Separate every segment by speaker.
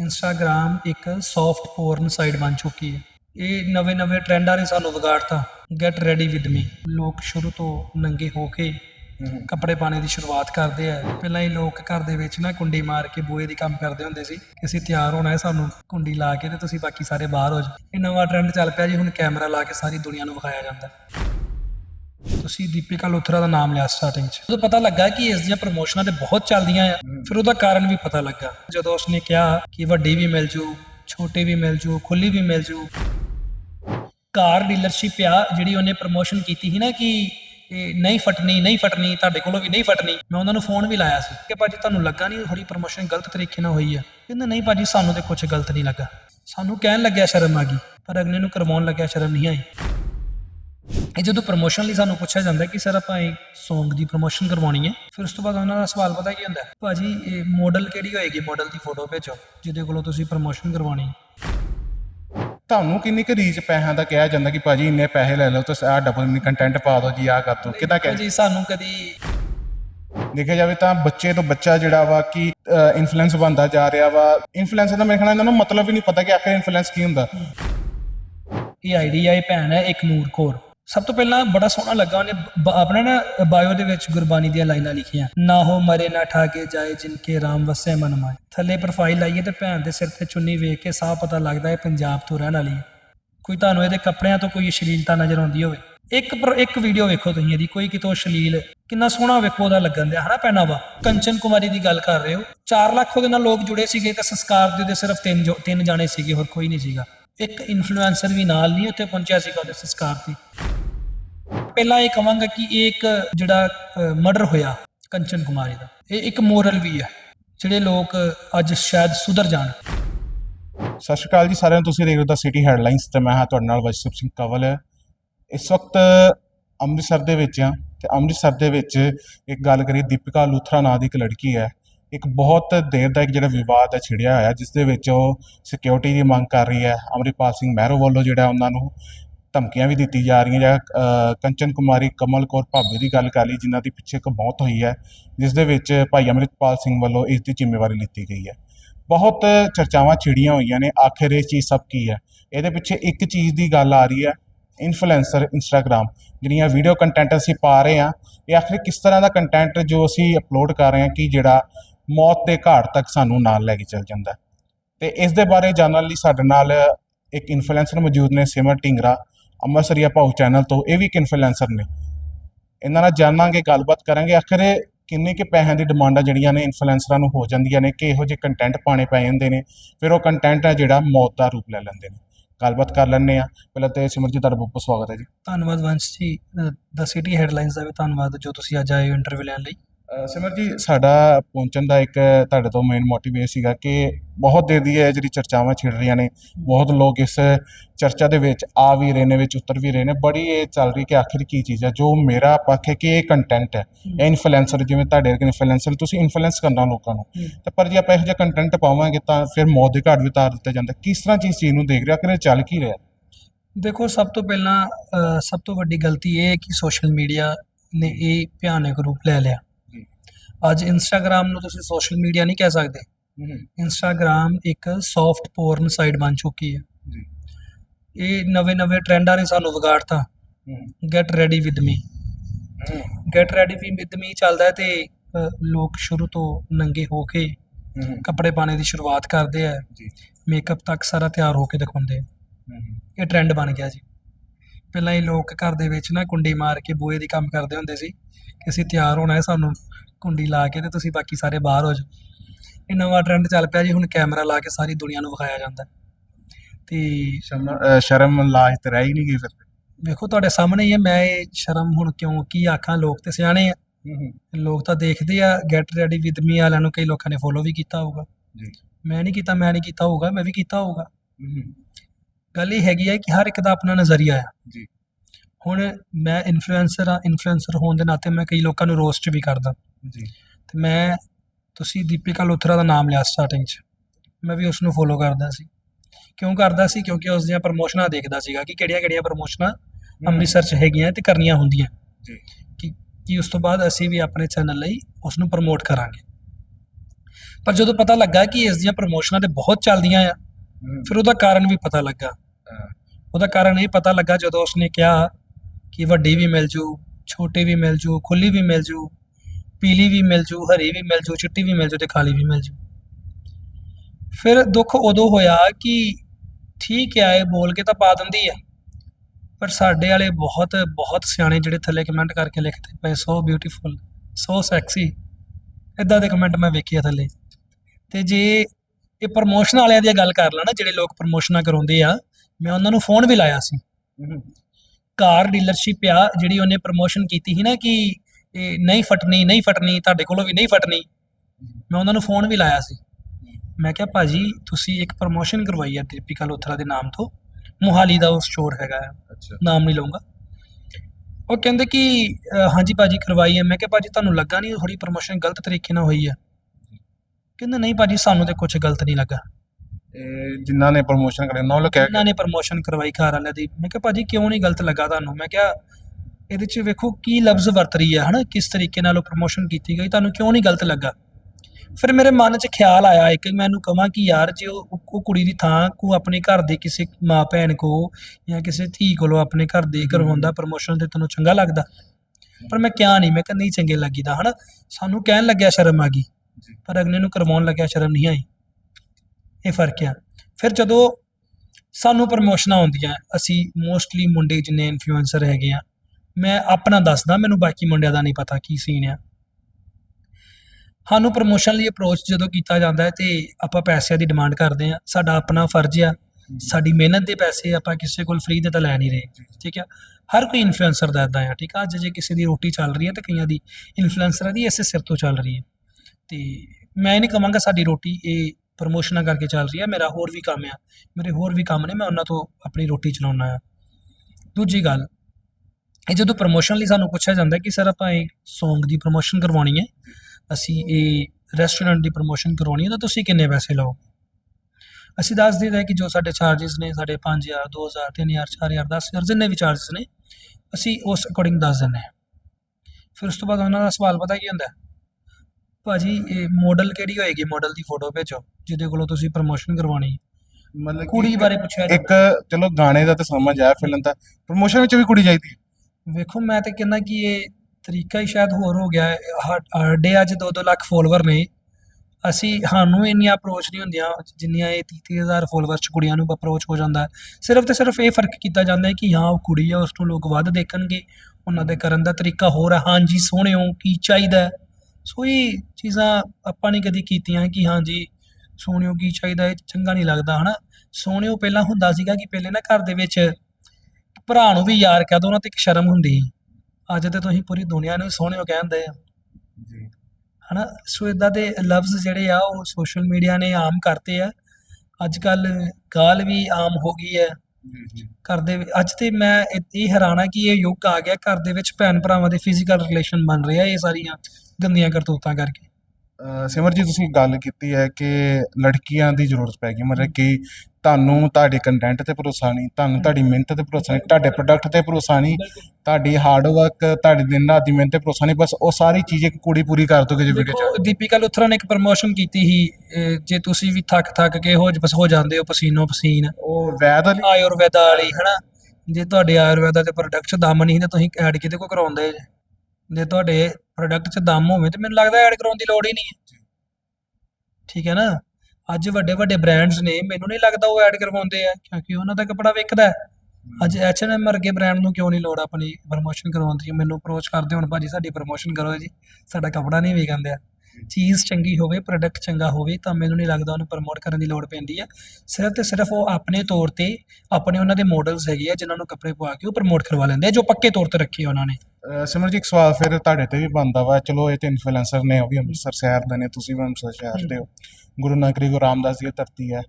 Speaker 1: Instagram ਇੱਕ soft porn site ਬਣ ਚੁੱਕੀ ਹੈ। ਇਹ ਨਵੇਂ ਨਵੇਂ ਟ੍ਰੈਂਡਾਂ ਨੇ ਸਾਨੂੰ ਵਿਗਾੜਤਾ ਗੈਟ ਰੈਡੀ ਵਿਦ ਮੀ ਲੋਕ ਸ਼ੁਰੂ ਤੋਂ ਨੰਗੇ ਹੋ ਕੇ ਕੱਪੜੇ ਪਾਣੇ ਦੀ ਸ਼ੁਰੂਆਤ ਕਰਦੇ ਆ। ਪਹਿਲਾਂ ਇਹ ਲੋਕ ਘਰ ਦੇ ਵਿੱਚ ਨਾ ਕੁੰਡੀ ਮਾਰ ਕੇ ਬੂਏ ਦੀ ਕੰਮ ਕਰਦੇ ਹੁੰਦੇ ਸੀ ਕਿ ਅਸੀਂ ਤਿਆਰ ਹੋਣਾ ਹੈ ਸਾਨੂੰ ਕੁੰਡੀ ਲਾ ਕੇ ਤੇ ਤੁਸੀਂ ਬਾਕੀ ਸਾਰੇ ਬਾਹਰ ਹੋ ਜਾਓ। ਇਹ ਨਵਾਂ ਟ੍ਰੈਂਡ ਚੱਲ ਪਿਆ ਜੀ, ਹੁਣ ਕੈਮਰਾ ਲਾ ਕੇ ਸਾਰੀ ਦੁਨੀਆ ਨੂੰ ਵਿਖਾਇਆ ਜਾਂਦਾ। ਤੁਸੀਂ ਦੀਪਿਕਾ ਲੋਥਰਾ ਦਾ ਨਾਮ ਲਿਆ ਸਟਾਰਟਿੰਗ 'ਚ। ਜਦੋਂ ਪਤਾ ਲੱਗਾ ਕਿ ਇਸ ਦੀਆਂ ਪ੍ਰਮੋਸ਼ਨਾਂ ਤੇ ਬਹੁਤ ਚੱਲਦੀਆਂ ਆ ਫਿਰ ਉਹਦਾ ਕਾਰਨ ਵੀ ਪਤਾ ਲੱਗਾ। ਜਦੋਂ ਉਸਨੇ ਕਿਹਾ ਕਿ ਵੱਡੀ ਵੀ ਮਿਲ ਜੂ ਛੋਟੀ ਵੀ ਮਿਲ ਜੂ ਖੁੱਲੀ ਵੀ ਮਿਲ ਜੂ ਕਾਰ ਡੀਲਰਸ਼ਿਪ ਆ ਜਿਹੜੀ ਉਹਨੇ ਪ੍ਰਮੋਸ਼ਨ ਕੀਤੀ ਸੀ ਨਾ ਕਿ ਇਹ ਨਹੀਂ ਫਟਣੀ ਨਹੀਂ ਫਟਣੀ ਤੁਹਾਡੇ ਕੋਲੋਂ ਵੀ ਨਹੀਂ ਫਟਣੀ। ਮੈਂ ਉਹਨਾਂ ਨੂੰ ਫੋਨ ਵੀ ਲਾਇਆ ਸੀ ਕਿ ਭਾਜੀ ਤੁਹਾਨੂੰ ਲੱਗਾ ਨਹੀਂ ਥੋੜੀ ਪ੍ਰਮੋਸ਼ਨ ਗਲਤ ਤਰੀਕੇ ਨਾਲ ਹੋਈ ਆ? ਕਹਿੰਦਾ ਨਹੀਂ ਭਾਜੀ ਸਾਨੂੰ ਤੇ ਕੁਝ ਗਲਤ ਨਹੀਂ ਲੱਗਾ। ਸਾਨੂੰ ਕਹਿਣ ਲੱਗਿਆ ਸ਼ਰਮ ਆ ਗਈ ਪਰ ਅਗਲੇ ਨੂੰ ਕਰਵਾਉਣ ਲੱਗਿਆ ਸ਼ਰਮ ਨਹੀਂ ਆਈ। ਇਹ ਜਦੋਂ ਪ੍ਰੋਮੋਸ਼ਨ ਲਈ ਸਾਨੂੰ ਪੁੱਛਿਆ ਜਾਂਦਾ ਕਿ ਸਰ ਆਪਾਂ ਇਹ Song ਦੀ ਪ੍ਰੋਮੋਸ਼ਨ ਕਰਵਾਉਣੀ ਹੈ ਫਿਰ ਉਸ ਤੋਂ ਬਾਅਦ ਉਹਨਾਂ ਦਾ ਸਵਾਲ ਪਤਾ ਕੀ ਹੁੰਦਾ? ਭਾਜੀ ਇਹ ਮਾਡਲ ਕਿਹੜੀ ਹੋਏਗੀ ਮਾਡਲ ਦੀ ਫੋਟੋ ਭੇਜੋ ਜਿਹਦੇ ਕੋਲੋਂ ਤੁਸੀਂ ਪ੍ਰੋਮੋਸ਼ਨ ਕਰਵਾਉਣੀ
Speaker 2: ਤੁਹਾਨੂੰ ਕਿੰਨੀ ਕੁ ਰੀਚ ਪੈਸਿਆਂ ਦਾ ਕਿਹਾ ਜਾਂਦਾ ਕਿ ਭਾਜੀ ਇੰਨੇ ਪੈਸੇ ਲੈ ਲਓ ਤੁਸੀਂ ਆਹ ਡਬਲ ਮੀ ਕੰਟੈਂਟ ਪਾ ਦਿਓ ਜੀ ਆਹ ਕਰ ਦਿਓ ਕਿਦਾਂ ਕਹਿ
Speaker 1: ਜੀ ਸਾਨੂੰ ਕਦੀ
Speaker 2: ਦੇਖਿਆ ਜਾਵੇ ਤਾਂ ਬੱਚੇ ਤੋਂ ਬੱਚਾ ਜਿਹੜਾ ਵਾ ਕਿ ਇਨਫਲੂਐਂਸ ਬਣਦਾ ਜਾ ਰਿਹਾ ਵਾ ਇਨਫਲੂਐਂਸ ਦਾ ਮੇਰੇ ਖਿਆਲ ਨਾਲ ਇਹਨਾਂ ਨੂੰ ਮਤਲਬ ਹੀ ਨਹੀਂ ਪਤਾ ਕਿ ਆਖਰ ਇਨਫਲੂਐਂਸ ਕੀ ਹੁੰਦਾ
Speaker 1: ਇਹ ਆਈਡੀ ਆ ਇਹ ਭੈਣ ਹੈ ਇੱਕ ਨੂਰ ਕੌਰ ਸਭ ਤੋਂ ਪਹਿਲਾਂ ਬੜਾ ਸੋਹਣਾ ਲੱਗਾ ਉਹਨੇ ਬ- ਆਪਣਾ ਨਾ ਬਾਇਓ ਦੇ ਵਿੱਚ ਗੁਰਬਾਣੀ ਦੀਆਂ ਲਾਈਨਾਂ ਲਿਖੀਆਂ। ਨਾ ਹੋ ਮਰੇ, ਨਾ ਠਾਕੇ ਜਾਏ ਜਿਨਕੇ ਰਾਮ ਵਸੇ ਮਨ ਮਾਏ। ਥੱਲੇ ਪ੍ਰੋਫਾਈਲ ਲਾਈਏ ਤੇ ਭੈਣ ਦੇ ਸਿਰ ਤੇ ਚੁੰਨੀ ਵੇਖ ਕੇ ਸਾਹ ਪਤਾ ਲੱਗਦਾ ਹੈ ਪੰਜਾਬ ਤੋਂ ਰਹਿਣ ਵਾਲੀ ਹੈ। ਕੋਈ ਤੁਹਾਨੂੰ ਇਹਦੇ ਕੱਪੜਿਆਂ ਤੋਂ ਕੋਈ ਅਸ਼ਲੀਲਤਾ ਨਜ਼ਰ ਆਉਂਦੀ ਹੋਵੇ। ਇੱਕ ਇੱਕ ਵੀਡੀਓ ਵੇਖੋ ਤੁਸੀਂ ਇਹਦੀ, ਕੋਈ ਕਿਤੋਂ ਅਸ਼ਲੀਲ, ਕਿੰਨਾ ਸੋਹਣਾ ਵੇਖੋ ਉਹਦਾ ਲੱਗਣ ਦਿਆ, ਹਨਾ ਪਹਿਨਾਵਾ ਕੰਚਨ ਕੁਮਾਰੀ ਦੀ ਗੱਲ ਕਰ ਰਹੇ ਹੋ। 4 ਲੱਖ ਉਹਦੇ ਨਾਲ ਲੋਕ ਜੁੜੇ ਸੀਗੇ ਤੇ ਸੰਸਕਾਰ ਦੇ ਉਹਦੇ ਸਿਰਫ ਤਿੰਨ ਜੋ- ਤਿੰਨ ਜਾਣੇ ਸੀਗੇ, ਹੋਰ ਕੋਈ ਨਹੀਂ ਸੀਗਾ। ਇੱਕ ਇਨਫਲੂਐਂਸਰ ਵੀ ਨਾਲ ਨਹੀਂ ਉੱਥੇ ਪਹੁੰਚਿਆ ਸੀਗਾ ਉਹਦੇ ਸੰਸਕਾਰ ਤੇ। ਪਹਿਲਾਂ ਇਹ ਕਹਾਂਗਾ ਕਿ ਇਹ ਇੱਕ ਜਿਹੜਾ ਮਰਡਰ ਹੋਇਆ ਕੰਚਨ ਕੁਮਾਰੀ ਦਾ। ਇਹ ਇੱਕ ਮੋਰਲ ਵੀ ਹੈ ਜਿਹੜੇ ਲੋਕ ਅੱਜ ਸ਼ਾਇਦ ਸੁਧਰ ਜਾਣ।
Speaker 2: ਸਤਿ ਸ਼੍ਰੀ ਅਕਾਲ ਜੀ, ਸਾਰਿਆਂ ਨੂੰ ਤੁਸੀਂ ਦੇਖ ਰਹੇ ਹੋ ਦਾ ਸਿਟੀ ਹੈਡਲਾਈਨਸ ਤੇ ਮੈਂ ਹਾਂ ਤੁਹਾਡੇ ਨਾਲ ਵਜਸੁਪ ਸਿੰਘ ਕਵਲ। ਇਸ ਵਕਤ ਅੰਮ੍ਰਿਤਸਰ ਦੇ ਵਿੱਚ ਆ ਤੇ ਅੰਮ੍ਰਿਤਸਰ ਦੇ ਵਿੱਚ ਇੱਕ ਗੱਲ ਕਰੀਏ, ਦੀਪਿਕਾ ਲੂਥਰਾ ਨਾਂ ਦੀ ਇੱਕ ਲੜਕੀ ਹੈ। ਇੱਕ ਬਹੁਤ ਦੇਰ ਦਾ ਇੱਕ ਜਿਹੜਾ ਵਿਵਾਦ ਹੈ, ਛਿੜਿਆ ਹੋਇਆ, ਜਿਸ ਦੇ ਵਿੱਚ ਉਹ ਸਿਕਿਉਰਿਟੀ ਦੀ ਮੰਗ ਕਰ ਰਹੀ ਹੈ। ਅਮਰਿਤਪਾਲ ਸਿੰਘ ਮਹਿਰੋ ਵੱਲੋਂ ਜਿਹੜਾ ਉਹਨਾਂ ਨੂੰ ਧਮਕੀਆਂ ਵੀ ਦਿੱਤੀ ਜਾ ਰਹੀਆਂ ਜਾਂ ਕੰਚਨ ਕੁਮਾਰੀ, ਕਮਲ ਕੌਰ ਭਾਬੀ ਦੀ ਗੱਲ ਕਰ ਲਈ, ਜਿਨ੍ਹਾਂ ਦੀ ਪਿੱਛੇ ਇੱਕ ਮੌਤ ਹੋਈ ਹੈ, ਜਿਸ ਦੇ ਵਿੱਚ ਭਾਈ ਅਮਰਿਤਪਾਲ ਸਿੰਘ ਵੱਲੋਂ ਇਸ ਦੀ ਜ਼ਿੰਮੇਵਾਰੀ ਲਿੱਤੀ ਗਈ ਹੈ ਬਹੁਤ ਚਰਚਾਵਾਂ ਛਿੜੀਆਂ ਹੋਈਆਂ ਨੇ, ਆਖਿਰ ਇਹ ਚੀਜ਼ ਸਭ ਕੀ ਹੈ ਇਹਦੇ ਪਿੱਛੇ ਇੱਕ ਚੀਜ਼ ਦੀ ਗੱਲ ਆ ਰਹੀ ਹੈ ਇਨਫਲੂਐਂਸਰ ਇੰਸਟਾਗ੍ਰam ਜਿਹੜੀਆਂ ਵੀਡੀਓ ਕੰਟੈਂਟ ਅਸੀਂ ਪਾ ਰਹੇ ਹਾਂ, ਇਹ ਆਖਿਰ ਕਿਸ ਤਰ੍ਹਾਂ ਦਾ ਕੰਟੈਂਟ ਜੋ ਅਸੀਂ ਅਪਲੋਡ ਕਰ ਰਹੇ ਹਾਂ ਕਿ ਜਿਹੜਾ ਮੌਤ ਦੇ ਘਾਟ ਤੱਕ ਸਾਨੂੰ ਨਾਲ ਲੈ ਕੇ ਚੱਲ ਜਾਂਦਾ ਹੈ। ਤੇ ਇਸ ਦੇ ਬਾਰੇ ਜਾਣਨ ਲਈ ਸਾਡੇ ਨਾਲ ਇੱਕ ਇਨਫਲੂਐਂਸਰ ਮੌਜੂਦ ਨੇ, ਸਿਮਰ ਢਿੰਗਰਾ ਅੰਮ੍ਰਿਤਸਰੀਆ ਭਾਊ ਚੈਨਲ ਤੋਂ ਇਹ ਵੀ ਇੱਕ ਇਨਫਲੂਐਂਸਰ ਨੇ। ਇਹਨਾਂ ਨਾਲ ਜਾਣਾਂਗੇ, ਗੱਲਬਾਤ ਕਰਾਂਗੇ। ਆਖਰ ਕਿੰਨੇ ਕੇ ਪੈਸਿਆਂ ਦੀ ਡਿਮਾਂਡਾਂ ਜਿਹੜੀਆਂ ਨੇ ਇਨਫਲੂਐਂਸਰਾਂ ਨੂੰ ਹੋ ਜਾਂਦੀਆਂ ਨੇ ਕਿ ਇਹੋ ਜਿਹੇ ਕੰਟੈਂਟ ਪਾਣੇ ਪੈ ਜਾਂਦੇ ਨੇ, ਫਿਰ ਉਹ ਕੰਟੈਂਟ ਹੈ ਜਿਹੜਾ ਮੌਤ ਦਾ ਰੂਪ ਲੈ ਲੈਂਦੇ ਨੇ। ਗੱਲਬਾਤ ਕਰ ਲੈਂਦੇ ਆ ਪਹਿਲਾਂ ਤੇ ਸਿਮਰ ਜੀ ਤੁਹਾਡਾ ਬਹੁਤ ਬਹੁਤ ਸਵਾਗਤ ਹੈ ਜੀ।
Speaker 1: ਧੰਨਵਾਦ ਵੰਸ਼ ਜੀ। ਦ ਸਿਟੀ ਹੈਡਲਾਈਨਸ ਦਾ ਵੀ ਧੰਨਵਾਦ ਜੋ ਤੁਸੀਂ ਅੱਜ ਆਏ ਹੋ ਇੰਟਰਵਿਊ ਲੈਣ ਲਈ।
Speaker 2: ਸਿਮਰ ਜੀ ਸਾਡਾ ਪਹੁੰਚਣ ਦਾ ਇੱਕ ਤੁਹਾਡੇ ਤੋਂ ਮੇਨ ਮੋਟਿਵ ਇਹ ਸੀਗਾ ਕਿ ਬਹੁਤ ਦੇਰ ਦੀ ਹੈ ਜਿਹੜੀ ਚਰਚਾਵਾਂ ਛਿੜ ਰਹੀਆਂ ਨੇ ਬਹੁਤ ਲੋਕ ਇਸ ਚਰਚਾ ਦੇ ਵਿੱਚ ਆ ਵੀ ਰਹੇ ਨੇ ਵਿੱਚ ਉਤਰ ਵੀ ਰਹੇ ਨੇ। ਬੜੀ ਇਹ ਚੱਲ ਰਹੀ ਕਿ ਆਖਿਰ ਕੀ ਚੀਜ਼ ਹੈ ਜੋ ਮੇਰਾ ਪੱਖ ਹੈ ਕਿ ਇਹ ਕੰਟੈਂਟ ਹੈ। ਇਹ ਇਨਫਲੂਐਂਸਰ ਜਿਵੇਂ ਤੁਹਾਡੇ ਵਰਗੇ ਇਨਫਲੂਐਂਸਰ ਤੁਸੀਂ ਇਨਫਲੂਐਂਸ ਕਰਨਾ ਲੋਕਾਂ ਨੂੰ। ਤੇ ਪਰ ਜੇ ਆਪਾਂ ਇਹੋ ਜਿਹਾ ਕੰਟੈਂਟ ਪਾਵਾਂਗੇ ਤਾਂ ਫਿਰ ਮੌਤ ਦੇ ਘਾਟ ਵੀ ਉਤਾਰ ਦਿੱਤਾ ਜਾਂਦਾ। ਕਿਸ ਤਰ੍ਹਾਂ ਚੀਜ਼ ਚੀਜ਼ ਨੂੰ ਦੇਖ ਰਿਹਾ ਕਿ ਚੱਲ ਕੀ ਰਿਹਾ?
Speaker 1: ਦੇਖੋ ਸਭ ਤੋਂ ਪਹਿਲਾਂ ਸਭ ਤੋਂ ਵੱਡੀ ਗਲਤੀ ਇਹ ਹੈ ਕਿ ਸੋਸ਼ਲ ਮੀਡੀਆ ਨੇ ਇਹ ਭਿਆਨਕ ਰੂਪ ਲੈ ਲਿਆ। ਅੱਜ ਇੰਸਟਾਗ੍ਰam ਨੂੰ ਤੁਸੀਂ ਸੋਸ਼ਲ ਮੀਡੀਆ ਨਹੀਂ ਕਹਿ ਸਕਦੇ। ਇੰਸਟਾਗ੍ਰam ਇੱਕ ਸੌਫਟ ਪੋਰਨ ਸਾਈਟ ਬਣ ਚੁੱਕੀ ਹੈ।
Speaker 2: ਜੀ।
Speaker 1: ਇਹ ਨਵੇਂ ਨਵੇਂ ਟ੍ਰੈਂਡਾਂ ਨੇ ਸਾਨੂੰ ਵਿਗਾੜਤਾ। Get ready with me get ready with me ਚੱਲਦਾ ਹੈ ਤੇ ਲੋਕ ਸ਼ੁਰੂ ਤੋਂ ਨੰਗੇ ਹੋ ਕੇ ਕੱਪੜੇ ਪਾਣੇ ਦੀ ਸ਼ੁਰੂਆਤ ਕਰਦੇ ਆ।
Speaker 2: ਜੀ।
Speaker 1: ਮੇਕਅਪ ਤੱਕ ਸਾਰਾ ਤਿਆਰ ਹੋ ਕੇ ਦਿਖਾਉਂਦੇ ਇਹ ਟ੍ਰੈਂਡ ਬਣ ਗਿਆ ਜੀ। ਪਹਿਲਾਂ ਹੀ ਲੋਕ ਘਰ ਦੇ ਵਿੱਚ ਨਾ ਕੁੰਡੀ ਮਾਰ ਕੇ ਬੂਏ ਦੀ ਕੰਮ ਕਰਦੇ ਹੁੰਦੇ ਸੀ। ਕਿ ਅਸੀਂ ਤਿਆਰ ਹੋਣਾ ਹੈ ਸਾਨੂੰ ਕੁੰਡੀ ਲਾ ਕੇ ਤੇ ਤੁਸੀਂ ਬਾਕੀ ਸਾਰੇ ਬਾਹਰ ਹੋ ਜਾਓ। ਇਹ ਨਵਾਂ ਟ੍ਰੈਂਡ ਚੱਲ ਪਿਆ ਜੀ ਹੁਣ ਕੈਮਰਾ ਲਾ ਕੇ ਸਾਰੀ ਦੁਨੀਆ ਨੂੰ ਵਿਖਾਇਆ ਜਾਂਦਾ। ਤੇ
Speaker 2: ਸ਼ਰਮ ਲਾਜ ਤੇ ਰਹਿ ਹੀ ਨਹੀਂ ਗਈ ਫਿਰ
Speaker 1: ਵੇਖੋ ਤੁਹਾਡੇ ਸਾਹਮਣੇ ਹੀ ਹੈ ਮੈਂ ਇਹ ਸ਼ਰਮ ਹੁਣ ਕਿਉਂ ਕੀ ਆਖਾਂ ਲੋਕ ਤੇ ਸਿਆਣੇ ਆ। ਲੋਕ ਤਾਂ ਦੇਖਦੇ ਆ ਗੈਟ ਰੈਡੀ ਵਿਦ ਮੀ ਵਾਲਿਆਂ ਨੂੰ ਕਈ ਲੋਕਾਂ ਨੇ ਫੋਲੋ ਵੀ ਕੀਤਾ ਹੋਊਗਾ।
Speaker 2: ਜੀ।
Speaker 1: ਮੈਂ ਨਹੀਂ ਕੀਤਾ ਮੈਂ ਨਹੀਂ ਕੀਤਾ ਹੋਊਗਾ ਮੈਂ ਵੀ ਕੀਤਾ ਹੋਊਗਾ। ਗੱਲ ਇਹ ਹੈਗੀ ਹੈ ਕਿ ਹਰ ਇੱਕ ਦਾ ਆਪਣਾ ਨਜ਼ਰੀਆ ਆ।
Speaker 2: ਜੀ।
Speaker 1: ਹੁਣ ਮੈਂ ਇਨਫਲੂਐਂਸਰ ਆ ਇਨਫਲੂਐਂਸਰ ਹੋਣ ਦੇ ਨਾਤੇ ਮੈਂ ਕਈ ਲੋਕਾਂ ਨੂੰ ਰੋਸਟ ਵੀ ਕਰਦਾ।
Speaker 2: ਜੀ।
Speaker 1: ਤੇ ਮੈਂ ਤੁਸੀਂ ਦੀਪਿਕਾ ਲੋਥਰਾ ਦਾ ਨਾਮ ਲਿਆ ਸਟਾਰਟਿੰਗ 'ਚ। ਮੈਂ ਵੀ ਉਸ ਨੂੰ ਫੋਲੋ ਕਰਦਾ ਸੀ। ਕਿਉਂ ਕਰਦਾ ਸੀ? ਕਿਉਂਕਿ ਉਸ ਦੀਆਂ ਪ੍ਰਮੋਸ਼ਨਾਂ ਦੇਖਦਾ ਸੀਗਾ ਕਿ ਕਿਹੜੀਆਂ-ਕਿਹੜੀਆਂ ਪ੍ਰਮੋਸ਼ਨਾਂ ਅੰਮ੍ਰਿਤਸਰ 'ਚ ਹੈਗੀਆਂ ਤੇ ਕਰਨੀਆਂ ਹੁੰਦੀਆਂ।
Speaker 2: ਜੀ।
Speaker 1: ਕਿ ਕਿ ਉਸ ਤੋਂ ਬਾਅਦ ਅਸੀਂ ਵੀ ਆਪਣੇ ਚੈਨਲ ਲਈ ਉਸ ਨੂੰ ਪ੍ਰਮੋਟ ਕਰਾਂਗੇ। ਪਰ ਜਦੋਂ ਪਤਾ ਲੱਗਾ ਕਿ ਇਸ ਦੀਆਂ ਪ੍ਰਮੋਸ਼ਨਾਂ ਤੇ ਬਹੁਤ ਚੱਲਦੀਆਂ ਆ ਫਿਰ ਉਹਦਾ ਕਾਰਨ ਵੀ ਪਤਾ ਲੱਗਾ। ਉਹਦਾ ਕਾਰਨ ਇਹ ਪਤਾ ਲੱਗਾ ਜਦੋਂ ਉਸਨੇ ਕਿਹਾ ਕਿ ਵੱਡੀ ਵੀ ਮਿਲ ਜੂ ਛੋਟੀ ਵੀ ਮਿਲ ਜੂ ਖੁੱਲੀ ਵੀ ਮਿਲ ਜੂ ਪੀਲੀ ਵੀ ਮਿਲ ਜੂ ਹਰੀ ਵੀ ਮਿਲ ਜੂ ਚਿੱਟੀ ਵੀ ਮਿਲ ਜੂ ਤੇ ਕਾਲੀ ਵੀ ਮਿਲ ਜੂ। ਫਿਰ ਦੁੱਖ ਉਦੋਂ ਹੋਇਆ ਕਿ ਠੀਕ ਹੈ ਇਹ ਬੋਲ ਕੇ ਤਾਂ ਪਾ ਦਿੰਦੀ ਆ। ਪਰ ਸਾਡੇ ਵਾਲੇ ਬਹੁਤ ਬਹੁਤ ਸਿਆਣੇ ਜਿਹੜੇ ਥੱਲੇ ਕਮੈਂਟ ਕਰਕੇ ਲਿਖਦੇ ਪਏ ਸੋ ਬਿਊਟੀਫੁਲ ਸੋ ਸੈਕਸੀ ਇਦਾਂ ਦੇ ਕਮੈਂਟ ਮੈਂ ਵੇਖਿਆ ਥੱਲੇ। ਤੇ ਜੇ ਇਹ ਪ੍ਰਮੋਸ਼ਨ ਵਾਲਿਆਂ ਦੀ ਗੱਲ ਕਰ ਲਾ ਨਾ ਜਿਹੜੇ ਲੋਕ ਪ੍ਰਮੋਸ਼ਨਾਂ ਕਰਾਉਂਦੇ ਆ ਮੈਂ ਉਹਨਾਂ ਨੂੰ ਫੋਨ ਵੀ ਲਾਇਆ ਸੀ। ਕਾਰ ਡੀਲਰਸ਼ਿਪ ਆ ਜਿਹੜੀ ਉਹਨੇ ਪ੍ਰਮੋਸ਼ਨ ਕੀਤੀ ਸੀ ਨਾ ਕਿ ਇਹ ਨਹੀਂ ਫਟਣੀ ਨਹੀਂ ਫਟਣੀ ਤੁਹਾਡੇ ਕੋਲੋਂ ਵੀ ਨਹੀਂ ਫਟਣੀ। ਮੈਂ ਉਹਨਾਂ ਨੂੰ ਫੋਨ ਵੀ ਲਾਇਆ ਸੀ। ਮੈਂ ਕਿਹਾ ਭਾਜੀ ਤੁਸੀਂ ਇੱਕ ਪ੍ਰਮੋਸ਼ਨ ਕਰਵਾਈ ਹੈ ਦੀਪਿਕਾ ਲੋਥਰਾ ਦੇ ਨਾਮ ਤੋਂ। ਮੁਹਾਲੀ ਦਾ ਉਹ ਸਟੋਰ ਹੈਗਾ ਨਾਮ ਨਹੀਂ ਲਵਾਂਗਾ ਉਹ ਕਹਿੰਦੇ ਕਿ ਹਾਂਜੀ ਭਾਜੀ ਕਰਵਾਈ ਹੈ ਮੈਂ ਕਿਹਾ ਭਾਜੀ ਤੁਹਾਨੂੰ ਲੱਗਾ ਨਹੀਂ ਥੋੜੀ ਪ੍ਰਮੋਸ਼ਨ ਗਲਤ ਤਰੀਕੇ ਨਾਲ ਹੋਈ ਹੈ ਕਹਿੰਦੇ ਨਹੀਂ ਭਾਜੀ ਸਾਨੂੰ ਤੇ ਕੁਝ ਗਲਤ ਨਹੀਂ ਲੱਗਾ।
Speaker 2: ਜਿਨ੍ਹਾਂ ਨੇ ਪ੍ਰੋਮੋਸ਼ਨ ਕਰੇ ਉਹਨਾਂ
Speaker 1: ਇਹਨਾਂ ਨੇ ਪ੍ਰਮੋਸ਼ਨ ਕਰਵਾਈ ਘਰ ਵਾਲਿਆਂ ਦੀ। ਮੈਂ ਕਿਹਾ ਭਾਜੀ ਕਿਉਂ ਨਹੀਂ ਗਲਤ ਲੱਗਾ ਤੁਹਾਨੂੰ? ਮੈਂ ਕਿਹਾ ਇਹਦੇ 'ਚ ਵੇਖੋ ਕੀ ਲਫ਼ਜ਼ ਵਰਤ ਰਹੀ ਹੈ ਹਨਾ? ਕਿਸ ਤਰੀਕੇ ਨਾਲ ਉਹ ਪ੍ਰਮੋਸ਼ਨ ਕੀਤੀ ਗਈ? ਤੁਹਾਨੂੰ ਕਿਉਂ ਨਹੀਂ ਗਲਤ ਲੱਗਾ? ਫਿਰ ਮੇਰੇ ਮਨ 'ਚ ਖਿਆਲ ਆਇਆ ਇੱਕ ਮੈਂ ਇਹਨੂੰ ਕਹਾਂ ਕਿ ਯਾਰ ਜੇ ਉਹ ਉਹ ਕੁੜੀ ਦੀ ਥਾਂ ਕੋ ਆਪਣੇ ਘਰ ਦੇ ਕਿਸੇ ਮਾਂ ਭੈਣ ਕੋ ਜਾਂ ਕਿਸੇ ਧੀ ਕੋਲੋਂ ਆਪਣੇ ਘਰ ਦੇ ਕਰਵਾਉਂਦਾ ਪ੍ਰਮੋਸ਼ਨ ਤੇ ਤੈਨੂੰ ਚੰਗਾ ਲੱਗਦਾ? ਪਰ ਮੈਂ ਕਿਹਾ ਨਹੀਂ ਮੈਂ ਕਿਹਾ ਨਹੀਂ ਚੰਗੇ ਲੱਗੀਦਾ ਹਨਾ? ਸਾਨੂੰ ਕਹਿਣ ਲੱਗਿਆ ਸ਼ਰਮ ਆ ਗਈ। ਪਰ ਅਗਲੇ ਨੂੰ ਕਰਵਾਉਣ ਲੱਗਿਆ ਸ਼ਰਮ ਨਹੀਂ ਆਈ। ਇਹ ਫ਼ਰਕ ਆ। ਫਿਰ ਜਦੋਂ ਸਾਨੂੰ ਪ੍ਰਮੋਸ਼ਨਾਂ ਆਉਂਦੀਆਂ ਅਸੀਂ ਮੋਸਟਲੀ ਮੁੰਡੇ ਜਿੰਨੇ ਇਨਫਲੂਐਂਸਰ ਹੈਗੇ ਆ ਮੈਂ ਆਪਣਾ ਦੱਸਦਾ, ਮੈਨੂੰ ਬਾਕੀ ਮੁੰਡਿਆਂ ਦਾ ਨਹੀਂ ਪਤਾ ਕੀ ਸੀਨ ਆ। ਸਾਨੂੰ ਪ੍ਰਮੋਸ਼ਨ ਲਈ ਅਪਰੋਚ ਜਦੋਂ ਕੀਤਾ ਜਾਂਦਾ ਹੈ ਤੇ ਆਪਾਂ ਪੈਸਿਆਂ ਦੀ ਡਿਮਾਂਡ ਕਰਦੇ ਆ ਸਾਡਾ ਆਪਣਾ ਫਰਜ਼ ਆ, ਸਾਡੀ ਮਿਹਨਤ ਦੇ ਪੈਸੇ ਆਪਾਂ ਕਿਸੇ ਕੋਲ ਫ੍ਰੀ ਦੇ ਤਾਂ ਲੈ ਨਹੀਂ ਰਹੇ, ਠੀਕ ਆ? ਹਰ ਕੋਈ ਇਨਫਲੂਐਂਸਰ ਦਾ ਇਦਾਂ ਆ, ਠੀਕ ਆ? ਅੱਜ ਜੇ ਕਿਸੇ ਦੀ ਰੋਟੀ ਚੱਲ ਰਹੀ ਹੈ ਤਾਂ ਕਈਆਂ ਦੀ ਇਨਫਲੂਐਂਸਰਾਂ ਦੀ ਇਸੇ ਸਿਰ ਤੋਂ ਚੱਲ ਰਹੀ ਹੈ। ਤੇ ਮੈਂ ਇਹ ਨਹੀਂ ਕਹਾਂਗਾ ਸਾਡੀ ਰੋਟੀ ਇਹ ਪ੍ਰਮੋਸ਼ਨਾਂ ਕਰਕੇ ਚੱਲ ਰਹੀ ਹੈ, ਮੇਰਾ ਹੋਰ ਵੀ ਕੰਮ ਆ। ਮੇਰੇ ਹੋਰ ਵੀ ਕੰਮ ਨੇ, ਮੈਂ ਉਹਨਾਂ ਤੋਂ ਆਪਣੀ ਰੋਟੀ ਚਲਾਉਣਾ ਆ। ਦੂਜੀ ਗੱਲ ਇਹ ਜਦੋਂ ਪ੍ਰੋਮੋਸ਼ਨ ਲਈ ਸਾਨੂੰ ਪੁੱਛਿਆ ਜਾਂਦਾ ਕਿ ਸਰ ਆਪਾਂ ਇਹ Song ਦੀ ਪ੍ਰੋਮੋਸ਼ਨ ਕਰਵਾਉਣੀ ਹੈ ਅਸੀਂ ਇਹ ਰੈਸਟੋਰੈਂਟ ਦੀ ਪ੍ਰੋਮੋਸ਼ਨ ਕਰਵਾਉਣੀ ਹੈ ਤਾਂ ਤੁਸੀਂ ਕਿੰਨੇ ਪੈਸੇ ਲਓਗੇ? ਅਸੀਂ ਦੱਸ ਦਿੰਦੇ ਕਿ ਜੋ ਸਾਡੇ ਚਾਰजेस ਨੇ ਸਾਡੇ 5000 2000 3000 4000 10000 ਜਿੰਨੇ ਵੀ ਚਾਰजेस ਨੇ ਅਸੀਂ ਉਸ ਅਕੋਰਡਿੰਗ ਦੱਸ ਦਿੰਦੇ ਹਾਂ। ਫਿਰ ਉਸ ਤੋਂ ਬਾਅਦ ਉਹਨਾਂ ਦਾ ਸਵਾਲ ਪਤਾ ਕੀ ਹੁੰਦਾ ਭਾਜੀ ਇਹ ਮਾਡਲ ਕਿਹੜੀ ਹੋਏਗੀ? ਮਾਡਲ ਦੀ ਫੋਟੋ ਭੇਜੋ ਜਿਹਦੇ ਕੋਲੋਂ ਤੁਸੀਂ ਪ੍ਰੋਮੋਸ਼ਨ ਕਰਵਾਉਣੀ
Speaker 2: ਮਤਲਬ
Speaker 1: ਕੁੜੀ ਬਾਰੇ ਪੁੱਛਿਆ
Speaker 2: ਇੱਕ ਚਲੋ ਗਾਣੇ ਦਾ ਤਾਂ ਸਮਝ ਆਇਆ ਫਿਲਮ ਦਾ ਪ੍ਰੋਮੋਸ਼ਨ ਵਿੱਚ ਵੀ ਕੁੜੀ ਚਾਹੀਦੀ
Speaker 1: ਵੇਖੋ, ਮੈਂ ਤਾਂ ਕਹਿੰਦਾ ਕਿ ਇਹ ਤਰੀਕਾ ਹੀ ਸ਼ਾਇਦ ਹੋਰ ਹੋ ਗਿਆ। ਹੈ। ਅੱਜ 2-2 ਲੱਖ ਫੋਲੋਵਰ ਨੇ। ਅਸੀਂ, ਸਾਨੂੰ ਇੰਨੀਆਂ ਅਪਰੋਚ ਨਹੀਂ ਹੁੰਦੀਆਂ, ਜਿੰਨੀਆਂ ਇਹ 30-30000 ਫੋਲੋਵਰਸ ਚ ਕੁੜੀਆਂ ਨੂੰ ਅਪਰੋਚ ਹੋ ਜਾਂਦਾ। ਸਿਰਫ ਤੇ ਸਿਰਫ ਇਹ ਫ਼ਰਕ ਕੀਤਾ ਜਾਂਦਾ ਹੈ ਕਿ ਹਾਂ, ਉਹ ਕੁੜੀ ਆ, ਉਸ ਨੂੰ ਲੋਕ ਵੱਧ ਦੇਖਣਗੇ। ਉਹਨਾਂ ਦੇ ਕਰਨ ਦਾ ਤਰੀਕਾ ਹੋਰ ਹੈ ਹਾਂਜੀ, ਸੋਹਣਿਓ, ਕੀ ਚਾਹੀਦਾ? ਸੋ ਇਹ ਚੀਜ਼ਾਂ ਆਪਾਂ ਨੇ ਕਦੀ ਕੀਤੀਆਂ ਕਿ ਹਾਂਜੀ, ਸੋਹਣਿਓ, ਕੀ ਚਾਹੀਦਾ? ਇਹ ਚੰਗਾ ਨਹੀਂ ਲੱਗਦਾ, ਹਨਾ? ਸੋਹਣਿਓ ਪਹਿਲਾਂ ਹੁੰਦਾ ਸੀਗਾ ਕਿ ਪਹਿਲੇ ਨਾ ਘਰ ਦੇ ਵਿੱਚ ਭਰਾ ਨੂੰ ਵੀ ਯਾਰ ਕਹਿ ਦੋ ਉਹਨਾਂ ਤੇ ਇੱਕ ਸ਼ਰਮ ਹੁੰਦੀ ਸੀ। ਅੱਜ ਤੇ ਤੁਸੀਂ ਪੂਰੀ ਦੁਨੀਆ ਨੂੰ ਸੋਹਣਿਓ ਕਹਿੰਦੇ ਆ।
Speaker 2: ਜੀ।
Speaker 1: ਹਨਾ? ਸੋ ਇਦਾਂ ਦੇ ਲਫ਼ਜ਼ ਜਿਹੜੇ ਆ ਉਹ ਸੋਸ਼ਲ ਮੀਡੀਆ ਨੇ ਆਮ ਕਰਤੇ ਆ। ਅੱਜ ਕੱਲ ਗਾਲ ਵੀ ਆਮ ਹੋ ਗਈ ਹੈ।
Speaker 2: ਜੀ
Speaker 1: ਘਰ ਦੇ ਵਿੱਚ- ਅੱਜ ਤੇ ਮੈਂ ਇਹ ਇਹ ਹੈਰਾਨ ਕਿ ਇਹ ਯੁੱਗ ਆ ਗਿਆ। ਘਰ ਦੇ ਵਿੱਚ ਭੈਣ ਭਰਾਵਾਂ ਦੇ ਫਿਜ਼ੀਕਲ ਰਿਲੇਸ਼ਨ ਬਣ ਰਹੇ ਇਹ ਸਾਰੀਆਂ ਗੰਦੀਆਂ ਕਰਤੂਤਾਂ ਕਰਕੇ।
Speaker 2: ਸਿਮਰ ਜੀ ਤੁਸੀਂ ਗੱਲ ਕੀਤੀ ਹੈ ਕਿ ਲੜਕੀਆਂ ਦੀ ਜ਼ਰੂਰਤ ਪੈ ਗਈ ਮਤਲਬ ਕਿ ਤੁਹਾਨੂੰ ਤੁਹਾਡੇ ਕੰਟੈਂਟ ਤੇ ਭਰੋਸਾ ਨਹੀਂ ਤੁਹਾਨੂੰ ਤੁਹਾਡੀ ਮਿਹਨਤ ਤੇ ਭਰੋਸਾ ਨਹੀਂ ਤੁਹਾਡੇ ਪ੍ਰੋਡਕਟ ਤੇ ਭਰੋਸਾ ਨਹੀਂ ਤੁਹਾਡੀ ਹਾਰਡ ਵਰਕ ਤੁਹਾਡੇ ਦਿਨ ਰਾਤ ਦੀ ਮਿਹਨਤ ਤੇ ਭਰੋਸਾ ਨਹੀਂ ਬਸ ਉਹ ਸਾਰੀ ਚੀਜ਼ ਇੱਕ ਕੁੜੀ ਪੂਰੀ ਕਰ ਦੋਗੇ ਜੇ ਵੀਡੀਓ
Speaker 1: ਦੇਖੋ ਦੀਪਿਕਾ ਲੁਥਰਾ ਨੇ ਇੱਕ ਪ੍ਰਮੋਸ਼ਨ ਕੀਤੀ ਸੀ ਜੇ ਤੁਸੀਂ ਵੀ ਥੱਕ ਥੱਕ ਕੇ ਹੋ ਬਸ ਹੋ ਜਾਂਦੇ ਹੋ ਪਸੀਨੋ ਪਸੀਨ।
Speaker 2: ਉਹ ਵੈਦ ਵਾਲੀ?
Speaker 1: ਆਯੁਰਵੈਦਾ ਵਾਲੀ ਹਨਾ? ਜੇ ਤੁਹਾਡੇ ਆਯੁਰਵੈਦਾ ਦੇ ਪ੍ਰੋਡਕਟ 'ਚ ਦਮ ਨਹੀਂ ਤਾਂ ਤੁਸੀਂ ਐਡ ਕਿਤੇ ਕੋ ਕਰਾਉਂਦੇ ਜੇ? ਜੇ ਤੁਹਾਡੇ ਪ੍ਰੋਡਕਟ 'ਚ ਦਮ ਹੋਵੇ ਤੇ ਮੈਨੂੰ ਲੱਗਦਾ ਐਡ ਕਰਾਉਣ ਦੀ ਲੋੜ ਹੀ ਨਹੀਂ ਹੈ। ਠੀਕ ਹੈ ਨਾ? ਅੱਜ ਵੱਡੇ ਵੱਡੇ ਬ੍ਰਾਂਡਸ ਨੇ ਮੈਨੂੰ ਨਹੀਂ ਲੱਗਦਾ ਉਹ ਐਡ ਕਰਵਾਉਂਦੇ ਆ ਕਿਉਂਕਿ ਉਹਨਾਂ ਦਾ ਕੱਪੜਾ ਵਿਕਦਾ ਹੈ। ਅੱਜ H&M ਵਰਗੇ ਬ੍ਰਾਂਡ ਨੂੰ ਕਿਉਂ ਨਹੀਂ ਲੋੜ ਆਪਣੀ ਪ੍ਰਮੋਸ਼ਨ ਕਰਵਾਉਣ ਦੀ? ਮੈਨੂੰ ਅਪਰੋਚ ਕਰਦੇ ਹੁਣ ਭਾਜੀ ਸਾਡੀ ਪ੍ਰਮੋਸ਼ਨ ਕਰੋ ਜੀ। ਸਾਡਾ ਕੱਪੜਾ ਨਹੀਂ ਵਿਕਣ ਆ ਚੀਜ਼ ਚੰਗੀ ਹੋਵੇ ਪ੍ਰੋਡਕਟ ਚੰਗਾ ਹੋਵੇ, ਤਾਂ ਮੈਨੂੰ ਨਹੀਂ ਲੱਗਦਾ ਉਹਨੂੰ ਪ੍ਰਮੋਟ ਕਰਨ ਦੀ ਲੋੜ ਪੈਂਦੀ ਆ। ਸਿਰਫ ਤੇ ਸਿਰਫ ਉਹ ਆਪਣੇ ਤੌਰ ਤੇ ਆਪਣੇ ਉਹਨਾਂ ਦੇ ਮਾਡਲਸ ਹੈਗੇ ਆ, ਜਿਨ੍ਹਾਂ ਨੂੰ ਕੱਪੜੇ ਪਵਾ ਕੇ ਉਹ ਪ੍ਰਮੋਟ ਕਰਵਾ ਲੈਂਦੇ ਆ, ਜੋ ਪੱਕੇ ਤੌਰ ਤੇ ਰੱਖੇ ਉਹਨਾਂ ਨੇ।
Speaker 2: ਸਿਮਰ ਜੀ ਇੱਕ ਸਵਾਲ ਫਿਰ ਤੁਹਾਡੇ ਤੇ ਵੀ ਬਣਦਾ ਵਾ। ਚਲੋ, ਇਹ ਤੇ ਇਨਫਲੂਐਂਸਰ ਨੇ, ਉਹ ਵੀ ਅੰਮ੍ਰਿਤਸਰ ਸ਼ਹਿਰ ਦੇ ਨੇ, ਤੁਸੀਂ ਵੀ ਅੰਮ੍ਰਿਤਸਰ ਸ਼ਹਿਰ ਦੇ ਹੋ। ਗੁਰੂ ਨਾਨਕ ਗੁਰੂ ਰਾਮਦਾਸ ਦੀ ਧਰਤੀ ਹੈ।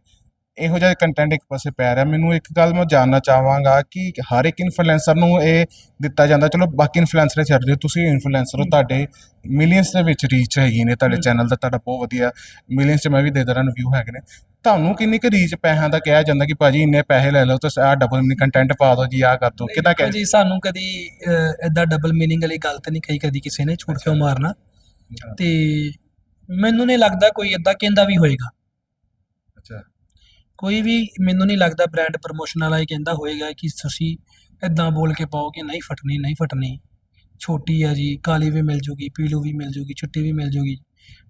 Speaker 2: ਇਹੋ ਜਿਹਾ ਕੰਟੈਂਟ ਇੱਕ ਪਾਸੇ ਪੈ ਰਿਹਾ। ਮੈਨੂੰ ਇੱਕ ਗੱਲ ਮੈਂ ਜਾਨਣਾ ਚਾਹਾਂਗਾ ਕਿ ਹਰ ਇੱਕ ਇਨਫਲੂਐਂਸਰ ਨੂੰ ਇਹ ਦਿੱਤਾ ਜਾਂਦਾ ਚਲੋ ਬਾਕੀ ਇਨਫਲੂਐਂਸਰ ਛੱਡ ਦਿਓ ਤੁਸੀਂ ਇਨਫਲੂਐਂਸਰ ਹੋ ਤੁਹਾਡੇ ਮਿਲੀਅਨਸ ਦੇ ਵਿੱਚ ਰੀਚ ਹੈਗੀ ਨੇ ਤੁਹਾਡੇ। ਚੈਨਲ ਦਾ ਤੁਹਾਡਾ ਬਹੁਤ ਵਧੀਆ ਮਿਲੀਅਨਸ 'ਚ ਮੈਂ ਵੀ ਦੇ ਦਰਾਂ ਵਿਊ ਹੈਗੇ ਨੇ। ਤੁਹਾਨੂੰ ਕਿੰਨੀ ਕੁ ਰੀਚ ਪੈਸਿਆਂ ਦਾ ਕਿਹਾ ਜਾਂਦਾ ਕਿ ਭਾਜੀ ਇੰਨੇ ਪੈਸੇ ਲੈ ਲਓ ਤੁਸੀਂ ਆਹ ਡਬਲ ਮਿਨੀ ਕੰਟੈਂਟ ਪਾ ਦਿਓ ਜੀ ਆਹ ਕਰ ਦਿਓ ਕਿਦਾਂ
Speaker 1: ਦੇਖੋ
Speaker 2: ਕਹਿ
Speaker 1: ਜੀ ਸਾਨੂੰ ਕਦੀ ਇਦਾਂ ਡਬਲ ਮੀਨਿੰਗ ਵਾਲੀ ਗੱਲ ਤਾਂ ਨਹੀਂ ਕਹੀ ਕਦੀ ਕਿਸੇ ਨੇ ਝੂਠ ਕਿਉਂ ਮਾਰਨਾ? ਤੇ ਮੈਨੂੰ ਨਹੀਂ ਲੱਗਦਾ ਕੋਈ ਇਦਾਂ ਕਹਿੰਦਾ ਵੀ ਹੋਏਗਾ। ਕੋਈ ਵੀ ਮੈਨੂੰ ਨਹੀਂ ਲੱਗਦਾ ਬ੍ਰਾਂਡ ਪ੍ਰਮੋਸ਼ਨ ਵਾਲਾ ਇਹ ਕਹਿੰਦਾ ਹੋਏਗਾ ਕਿ ਤੁਸੀਂ ਇਦਾਂ ਬੋਲ ਕੇ ਪਾਓ ਕਿ ਨਹੀਂ ਫਟਣੀ ਨਹੀਂ ਫਟਣੀ। ਛੋਟੀ ਆ ਜੀ ਕਾਲੀ ਵੀ ਮਿਲ ਜੂਗੀ ਪੀਲੂ ਵੀ ਮਿਲ ਜੂਗੀ ਚਿੱਟੀ ਵੀ ਮਿਲ ਜੂਗੀ।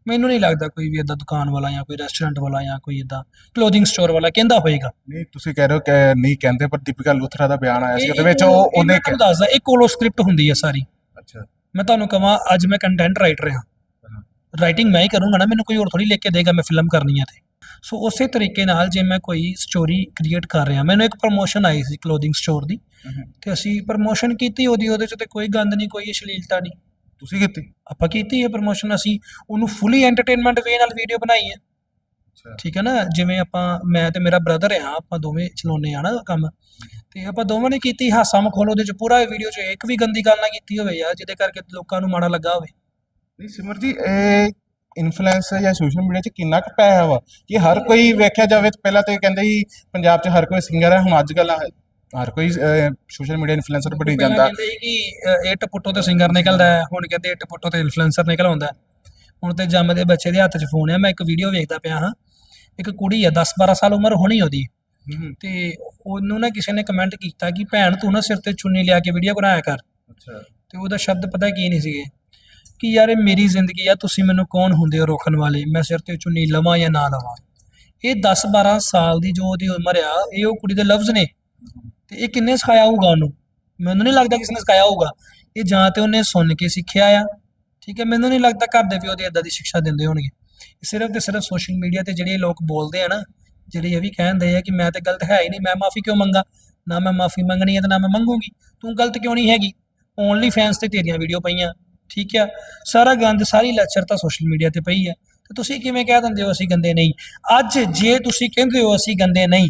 Speaker 1: ਮੈਨੂੰ ਨਹੀਂ ਲੱਗਦਾ ਕੋਈ ਵੀ ਇਦਾਂ ਦੁਕਾਨ ਵਾਲਾ ਜਾਂ ਕੋਈ ਰੈਸਟੋਰੈਂਟ ਵਾਲਾ ਜਾਂ ਕੋਈ ਇਦਾਂ ਕਲੋਥਿੰਗ ਸਟੋਰ ਵਾਲਾ ਕਹਿੰਦਾ ਹੋਏਗਾ।
Speaker 2: ਨਹੀਂ ਤੁਸੀਂ ਕਹਿ ਰਹੇ ਹੋ ਕਿ ਨਹੀਂ ਕਹਿੰਦੇ ਪਰ ਦੀਪਿਕਾ ਲੂਥਰਾ ਦਾ ਬਿਆਨ ਆਇਆ ਸੀ ਉਹਦੇ ਵਿੱਚ ਉਹ ਉਹਨੇ
Speaker 1: ਦੱਸਦਾ ਇਹ ਕੋਲੋ ਸਕ੍ਰਿਪਟ ਹੁੰਦੀ ਹੈ ਸਾਰੀ।
Speaker 2: ਅੱਛਾ।
Speaker 1: ਮੈਂ ਤੁਹਾਨੂੰ ਕਹਾਂ ਅੱਜ ਮੈਂ ਕੰਟੈਂਟ ਰਾਈਟਰ ਹਾਂ। ਰਾਈਟਿੰਗ ਮੈਂ ਹੀ ਕਰੂੰਗਾ ਨਾ ਮੈਨੂੰ ਕੋਈ ਹੋਰ ਥੋੜੀ ਲਿਖ ਕੇ ਦੇਗਾ ਮੈਂ ਫਿਲਮ ਕਰਨੀ ਹੈ ਤੇ। ਸੋ ਉਸੇ ਤਰੀਕੇ ਨਾਲ ਜੇ ਮੈਂ ਕੋਈ ਸਟੋਰੀ ਕ੍ਰੀਏਟ ਕਰ ਰਿਹਾ ਮੈਨੂੰ ਇੱਕ ਪ੍ਰਮੋਸ਼ਨ ਆਈ ਸੀ ਕਲੋਥਿੰਗ ਸਟੋਰ ਦੀ। ਤੇ ਅਸੀਂ ਪ੍ਰਮੋਸ਼ਨ ਕੀਤੀ ਉਹਦੀ ਉਹਦੇ ਚ ਤੇ ਕੋਈ ਗੰਦ ਨਹੀਂ ਕੋਈ ਅਸ਼ਲੀਲਤਾ ਨਹੀਂ
Speaker 2: ਤੁਸੀਂ ਕੀਤੀ?
Speaker 1: ਆਪਾਂ ਕੀਤੀ ਹੈ ਪ੍ਰਮੋਸ਼ਨ ਅਸੀਂ ਉਹਨੂੰ ਫੁੱਲੀ ਐਂਟਰਟੇਨਮੈਂਟ ਵੇ ਨਾਲ ਵੀਡੀਓ ਬਣਾਈ ਹੈ। ਠੀਕ ਹੈ ਨਾ? ਜਿਵੇਂ ਆਪਾਂ ਮੈਂ ਤੇ ਮੇਰਾ ਬ੍ਰਦਰ ਹਾਂ ਆਪਾਂ ਦੋਵੇਂ ਚਲਾਉਂਦੇ ਆ ਨਾ ਕੰਮ। ਤੇ ਆਪਾਂ ਦੋਵਾਂ ਨੇ ਕੀਤੀ ਹਾਸਾ ਮਖੌਲ ਉਹਦੇ ਚ। ਪੂਰਾ ਵੀਡੀਓ ਚ ਇੱਕ ਵੀ ਗੰਦੀ ਗੱਲ ਨਾ ਕੀਤੀ ਹੋਵੇ ਯਾਰ ਜਿਹਦੇ ਕਰਕੇ ਲੋਕਾਂ ਨੂੰ ਮਾੜਾ ਲੱਗਾ ਹੋਵੇ।
Speaker 2: ਨਹੀਂ ਸਿਮਰ ਜੀ ਇਹ ਇਨਫਲੂਐਂਸਰ ਜਾਂ ਸੋਸ਼ਲ ਮੀਡੀਆ 'ਚ ਕਿੰਨਾ ਕੁ ਪੈਸਾ ਵਾ? ਕਿ ਹਰ ਕੋਈ ਵੇਖਿਆ ਜਾਵੇ ਤਾਂ ਪਹਿਲਾਂ ਤੇ ਕਹਿੰਦੇ ਸੀ ਪੰਜਾਬ 'ਚ ਹਰ ਕੋਈ ਸਿੰਗਰ ਹੈ ਹੁਣ ਅੱਜ ਕੱਲ੍ਹ ਹਰ ਕੋਈ ਸੋਸ਼ਲ ਮੀਡੀਆ ਇਨਫਲੂਐਂਸਰ ਬਣੀ ਜਾਂਦਾ।
Speaker 1: ਕਹਿੰਦੇ ਕਿ ਇੱਟ ਪੁੱਟੋ ਤੇ ਸਿੰਗਰ ਨਿਕਲਦਾ ਹੈ ਹੁਣ ਕਹਿੰਦੇ ਇੱਟ ਪੁੱਟੋ ਤੇ ਇਨਫਲੂਐਂਸਰ ਨਿਕਲ ਆਉਂਦਾ। ਹੁਣ ਤੇ ਜੰਮਦੇ ਬੱਚੇ ਦੇ ਹੱਥ 'ਚ ਫੋਨ ਹੈ ਮੈਂ ਇੱਕ ਵੀਡੀਓ ਵੇਖਦਾ ਪਿਆ ਹਾਂ। ਇੱਕ ਕੁੜੀ ਹੈ 10 12 ਸਾਲ ਉਮਰ ਹੋਣੀ ਉਹਦੀ। ਤੇ ਉਹਨੂੰ ਨਾ ਕਿਸੇ ਨੇ ਕਮੈਂਟ ਕੀਤਾ ਕਿ ਭੈਣ ਤੂੰ ਨਾ ਸਿਰ ਤੇ ਚੁੰਨੀ ਲਿਆ ਕੇ ਵੀਡੀਓ ਬਣਾਇਆ ਕਰ।
Speaker 2: ਅੱਛਾ।
Speaker 1: ਤੇ ਉਹਦਾ ਸ਼ਬਦ ਪਤਾ ਕੀ ਨਹੀਂ ਸੀਗੇ। ਕਿ ਯਾਰ ਇਹ ਮੇਰੀ ਜ਼ਿੰਦਗੀ ਆ, ਤੁਸੀਂ ਮੈਨੂੰ ਕੌਣ ਹੁੰਦੇ ਹੋ ਰੋਕਣ ਵਾਲੇ? ਮੈਂ ਸਿਰ ਤੇ ਚੁੰਨੀ ਲਵਾਂ ਜਾਂ ਨਾ ਲਵਾਂ? ਇਹ 10 12 ਸਾਲ ਦੀ ਜੋ ਉਹਦੀ ਉਮਰ ਆ, ਇਹ ਉਹ ਕੁੜੀ ਦੇ ਲਫ਼ਜ਼ ਨੇ। ਤੇ ਇਹ ਕਿੰਨੇ ਸਿਖਾਇਆ ਹੋਊਗਾ ਉਹਨੂੰ? ਮੈਨੂੰ ਨਹੀਂ ਲੱਗਦਾ ਕਿਸੇ ਨੇ ਸਿਖਾਇਆ ਹੋਊਗਾ। ਇਹ ਜਾਂ ਤੇ ਉਹਨੇ ਸੁਣ ਕੇ ਸਿੱਖਿਆ ਆ, ਠੀਕ ਹੈ? ਮੈਨੂੰ ਨਹੀਂ ਲੱਗਦਾ ਘਰ ਦੇ ਵੀ ਉਹਦੇ ਇਦਾਂ ਦੀ ਸਿੱਖਿਆ ਦਿੰਦੇ ਹੋਣਗੇ। ਸਿਰਫ ਤੇ ਸਿਰਫ ਸੋਸ਼ਲ ਮੀਡੀਆ ਤੇ ਜਿਹੜੇ ਲੋਕ ਬੋਲਦੇ ਆ ਨਾ, ਜਿਹੜੇ ਇਹ ਵੀ ਕਹਿੰਦੇ ਆ ਕਿ ਮੈਂ ਤੇ ਗਲਤ ਹੈ ਹੀ ਨਹੀਂ, ਮੈਂ ਮਾਫੀ ਕਿਉਂ ਮੰਗਾ? ਨਾ ਮੈਂ ਮਾਫੀ ਮੰਗਣੀ ਹੈ ਤੇ ਨਾ ਮੈਂ ਮੰਗੂਗੀ। ਤੂੰ ਗਲਤ ਕਿਉਂ ਨਹੀਂ ਹੈਗੀ? ਓਨਲੀ ਫੈਨਸ ਤੇ ਤੇਰੀਆਂ ਵੀਡੀਓ ਪਈਆਂ। ਠੀਕ ਆ? ਸਾਰਾ ਗੰਦ, ਸਾਰੀ ਲੈਕਚਰ ਤਾਂ ਸੋਸ਼ਲ ਮੀਡੀਆ ਤੇ ਪਈ ਆ। ਤੇ ਤੁਸੀਂ ਕਿਵੇਂ ਕਹਿ ਦਿੰਦੇ ਹੋ ਅਸੀਂ ਗੰਦੇ ਨਹੀਂ? ਅੱਜ ਜੇ ਤੁਸੀਂ ਕਹਿੰਦੇ ਹੋ ਅਸੀਂ ਗੰਦੇ ਨਹੀਂ,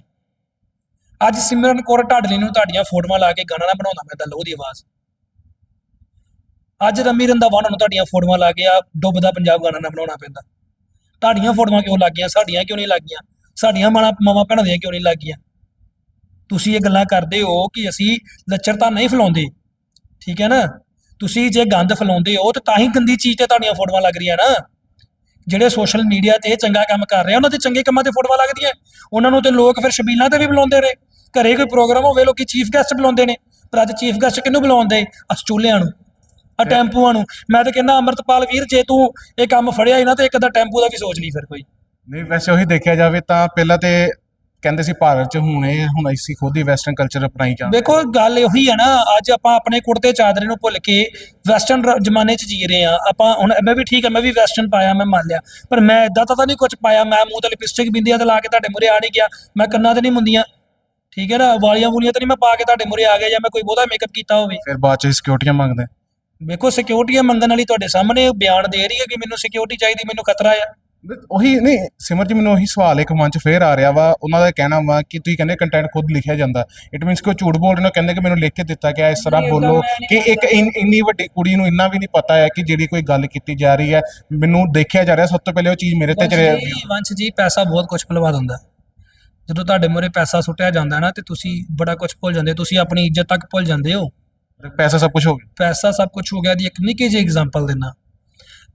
Speaker 1: ਅੱਜ ਸਿਮਰਨ ਕੌਰ ਢਾਡਲੀ ਨੂੰ ਤੁਹਾਡੀਆਂ ਫੋਟੋਆਂ ਲਾ ਕੇ ਗਾਣਾ ਨਾ ਬਣਾਉਣਾ ਪੈਂਦਾ ਲੋ ਦੀ ਆਵਾਜ਼। ਅੱਜ ਰਮੀ ਰੰਧਾਵਾ ਨੂੰ ਤੁਹਾਡੀਆਂ ਫੋਟੋਆਂ ਲਾ ਕੇ ਆ ਡੁੱਬਦਾ ਪੰਜਾਬ ਗਾਣਾ ਨਾ ਬਣਾਉਣਾ ਪੈਂਦਾ। ਤੁਹਾਡੀਆਂ ਫੋਟੋਆਂ ਕਿਉਂ ਲੱਗ ਗਈਆਂ ਸਾਡੀਆਂ ਕਿਉਂ ਨਹੀਂ ਲੱਗ ਗਈਆਂ ਸਾਡੀਆਂ ਮਾਂ ਮਾਵਾਂ ਭੈਣਾਂ ਦੀਆਂ ਕਿਉਂ ਨਹੀਂ ਲੱਗ ਗਈਆਂ ਤੁਸੀਂ ਇਹ ਗੱਲਾਂ ਕਰਦੇ ਹੋ ਕਿ ਅਸੀਂ ਲੱਚਰਤਾ ਨਹੀਂ ਫੈਲਾਉਂਦੇ। ਠੀਕ ਹੈ ਨਾ? ਤੁਸੀਂ ਜੇ ਗੰਦ ਫੈਲਾਉਂਦੇ ਹੋ ਤਾਂ ਤਾਂ ਹੀ ਗੰਦੀ ਚੀਜ਼ ਤੇ ਤੁਹਾਡੀਆਂ ਫੋਟੋਆਂ ਲੱਗ ਰਹੀਆਂ ਨਾ। ਜਿਹੜੇ ਸੋਸ਼ਲ ਮੀਡੀਆ ਤੇ ਚੰਗਾ ਕੰਮ ਕਰ ਰਹੇ ਆ ਉਹਨਾਂ ਦੇ ਚੰਗੇ ਕੰਮਾਂ ਤੇ ਫੋਟੋਆਂ ਲੱਗਦੀਆਂ। ਉਹਨਾਂ ਨੂੰ ਤੇ ਲੋਕ ਫਿਰ ਸ਼ਬੀਲਾਂ ਤੇ ਵੀ ਬੁਲਾਉਂਦੇ ਰਹੇ। ਘਰੇ ਕੋਈ ਪ੍ਰੋਗਰਾਮ ਹੋਵੇ ਲੋਕੀ ਚੀਫ ਗੈਸਟ ਬੁਲਾਉਂਦੇ ਨੇ। ਪਰ ਅੱਜ ਚੀਫ ਗੈਸਟ ਕਿਹਨੂੰ ਬੁਲਾਉਂਦੇ? ਆ ਚੂਲਿਆਂ ਨੂੰ ਆ ਟੈਂਪੂਆਂ ਨੂੰ। ਮੈਂ ਤਾਂ ਕਹਿੰਦਾ ਅਮਰਤਪਾਲ ਵੀਰ ਜੇ ਤੂੰ ਇਹ ਕੰਮ ਫੜਿਆ ਹੀ ਨਾ ਤੇ ਇੱਕ ਅੱਧਾ ਟੈਂਪੂ ਦਾ ਵੀ ਸੋਚ ਲਈ ਫਿਰ ਕੋਈ।
Speaker 2: ਨਹੀਂ ਵੈਸੇ ਉਹੀ ਦੇਖਿਆ ਜਾਵੇ ਤਾਂ ਪਹਿਲਾਂ ਤੇ ਕਹਿੰਦੇ ਸੀ ਭਾਰਤ 'ਚ ਹੁਣ ਇਹ ਹੁਣ ਅਸੀਂ ਖੁਦ ਹੀ ਵੈਸਟਰਨ ਕਲਚਰ ਅਪਣਾਈ ਜਾਂਦੇ
Speaker 1: ਦੇਖੋ ਗੱਲ ਉਹੀ ਹੈ ਨਾ ਅੱਜ ਆਪਾਂ ਆਪਣੇ ਕੁੜਤੇ ਚਾਦਰੇ ਨੂੰ ਭੁੱਲ ਕੇ ਵੈਸਟਰਨ ਜ਼ਮਾਨੇ 'ਚ ਜੀ ਰਹੇ ਆ ਆਪਾਂ ਹੁਣ ਮੈਂ ਵੀ ਠੀਕ ਹੈ ਮੈਂ ਵੀ ਵੈਸਟਰਨ ਪਾਇਆ ਮੈਂ ਮੰਨ ਲਿਆ। ਪਰ ਮੈਂ ਇਦਾਂ ਤਾਂ ਨਹੀਂ ਕੁਝ ਪਾਇਆ ਮੈਂ ਮੂੰਹ ਤੇ ਲਿਪਸਟਿਕ ਬਿੰਦੀਆਂ ਤੇ ਲਾ ਕੇ ਤੁਹਾਡੇ ਮੂਹਰੇ ਆ ਨਹੀਂ ਗਿਆ ਮੈਂ ਕੰਨਾਂ ਤੇ ਨਹੀਂ ਮੁੰਦੀਆਂ। ਠੀਕ ਹੈ ਨਾ ਵਾਲੀਆਂ ਵੂਲੀਆਂ ਤੇ ਨਹੀਂ ਮੈਂ ਪਾ ਕੇ ਤੁਹਾਡੇ ਮੂਹਰੇ ਆ ਗਿਆ ਜਾਂ ਮੈਂ ਕੋਈ ਬਹੁਤਾ ਮੇਕਅਪ ਕੀਤਾ ਹੋਵੇ।
Speaker 2: ਫਿਰ ਬਾਅਦ 'ਚ ਸਿਕਿਉਰਟੀਆਂ ਮੰਗਦੇ।
Speaker 1: ਵੇਖੋ ਸਿਕਿਉਰਿਟੀ ਮੰਗਣ ਵਾਲੀ ਤੁਹਾਡੇ ਸਾਹਮਣੇ ਬਿਆਨ ਦੇ ਰਹੀ ਹੈ ਕਿ ਮੈਨੂੰ ਸਿਕਿਉਰਿਟੀ ਚਾਹੀਦੀ ਮੈਨੂੰ ਖਤਰਾ ਆ।
Speaker 2: ਉਹੀ ਨਹੀਂ ਸਿਮਰ ਜੀ ਮੈਨੂੰ ਉਹੀ ਸਵਾਲ ਇੱਕ ਮਨ 'ਚ ਫੇਰ ਆ ਰਿਹਾ ਵਾ ਉਹਨਾਂ ਦਾ ਕਹਿਣਾ ਵਾ ਕਿ ਤੁਸੀਂ ਕਹਿੰਦੇ ਕੰਟੈਂਟ ਖੁਦ ਲਿਖਿਆ ਜਾਂਦਾ। ਇਟ ਮੀਨਸ ਕਿ ਉਹ ਝੂਠ ਬੋਲ ਰਹੇ ਨੇ ਕਹਿੰਦੇ ਕਿ ਮੈਨੂੰ ਲਿਖ ਕੇ ਦਿੱਤਾ ਗਿਆ ਇਸ ਤਰ੍ਹਾਂ ਬੋਲੋ ਕਿ ਇੱਕ ਇੰਨ- ਵੱਡੀ ਕੁੜੀ ਨੂੰ ਇੰਨਾ ਵੀ ਨਹੀਂ ਪਤਾ ਹੈ ਕਿ ਜਿਹੜੀ ਕੋਈ ਗੱਲ ਕੀਤੀ ਜਾ ਰਹੀ ਹੈ। ਮੈਨੂੰ ਦੇਖਿਆ ਜਾ ਰਿਹਾ ਸਭ ਤੋਂ ਪਹਿਲੇ ਉਹ ਚੀਜ਼ ਮੇਰੇ ਤੇ
Speaker 1: ਜੀ ਵੰਸ਼ ਜੀ ਪੈਸਾ ਬਹੁਤ ਕੁਝ ਭੁਲਵਾ ਦਿੰਦਾ। ਜਦੋਂ ਤੁਹਾਡੇ ਮੂਹਰੇ ਪੈਸਾ ਸੁੱਟਿਆ ਜਾਂਦਾ ਨਾ ਤੇ ਤੁਸੀਂ ਬੜਾ ਕੁਝ ਭੁੱਲ ਜਾਂਦੇ। ਤੁਸੀਂ ਆਪਣੀ ਇੱਜ਼ਤ ਤੱਕ ਭੁੱਲ ਜਾਂਦੇ ਹੋ।
Speaker 2: ਪੈਸਾ ਸਭ ਕੁਝ ਹੋ ਗਿਆ।
Speaker 1: ਪੈਸਾ ਸਭ ਕੁਝ ਹੋ ਗਿਆ ਦੀ ਇੱਕ ਨਿੱਕੀ ਜਿਹੀ ਐਗਜ਼ਾਮਪਲ ਦੇਣਾ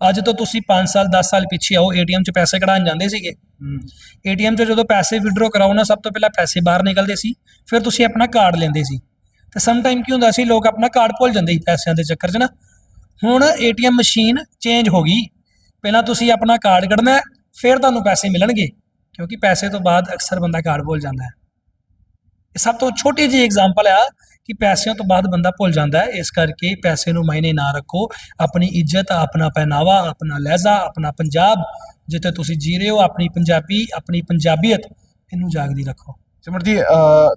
Speaker 1: ਅੱਜ ਤੋਂ ਤੁਸੀਂ 5 ਸਾਲ 10 ਸਾਲ ਪਿੱਛੇ ਆਓ ਏਟੀਐਮ 'ਚ ਪੈਸੇ ਕਢਾਉਣ ਜਾਂਦੇ ਸੀਗੇ। ਏਟੀਐਮ 'ਚ ਜਦੋਂ ਪੈਸੇ ਵਿਡਰੋ ਕਰਾਓ ਨਾ ਸਭ ਤੋਂ ਪਹਿਲਾਂ ਪੈਸੇ ਬਾਹਰ ਨਿਕਲਦੇ ਸੀ ਫਿਰ ਤੁਸੀਂ ਆਪਣਾ ਕਾਰਡ ਲੈਂਦੇ ਸੀ। ਤੇ ਸਮ ਟਾਈਮ ਕੀ ਹੁੰਦਾ ਸੀ ਲੋਕ ਆਪਣਾ ਕਾਰਡ ਭੁੱਲ ਜਾਂਦੇ ਸੀ ਪੈਸਿਆਂ ਦੇ ਚੱਕਰ 'ਚ ਨਾ। ਹੁਣ ਏਟੀਐਮ ਮਸ਼ੀਨ ਚੇਂਜ ਹੋ ਗਈ। ਪਹਿਲਾਂ ਤੁਸੀਂ ਆਪਣਾ ਕਾਰਡ ਕੱਢਣਾ ਫਿਰ ਤੁਹਾਨੂੰ ਪੈਸੇ ਮਿਲਣਗੇ ਕਿਉਂਕਿ ਪੈਸੇ ਤੋਂ ਬਾਅਦ ਅਕਸਰ ਬੰਦਾ ਕਾਰਡ ਭੁੱਲ ਜਾਂਦਾ ਹੈ। ਸਭ ਤੋਂ ਛੋਟੀ ਜਿਹੀ ਐਗਜ਼ਾਮਪਲ ਆ ਕਿ ਪੈਸਿਆਂ ਤੋਂ ਬਾਅਦ ਬੰਦਾ ਭੁੱਲ ਜਾਂਦਾ ਹੈ। ਇਸ ਕਰਕੇ ਪੈਸੇ ਨੂੰ ਮਾਇਨੇ ਨਾ ਰੱਖੋ। ਆਪਣੀ ਇੱਜ਼ਤ ਆਪਣਾ ਪਹਿਨਾਵਾ ਆਪਣਾ ਲਹਿਜ਼ਾ ਆਪਣਾ ਪੰਜਾਬ ਜਿੱਥੇ ਤੁਸੀਂ ਜੀ ਰਹੇ ਹੋ ਆਪਣੀ ਪੰਜਾਬੀ ਆਪਣੀ ਪੰਜਾਬੀਅਤ ਇਹਨੂੰ ਜਾਗਦੀ ਰੱਖੋ।
Speaker 2: ਸਿਮਰ ਜੀ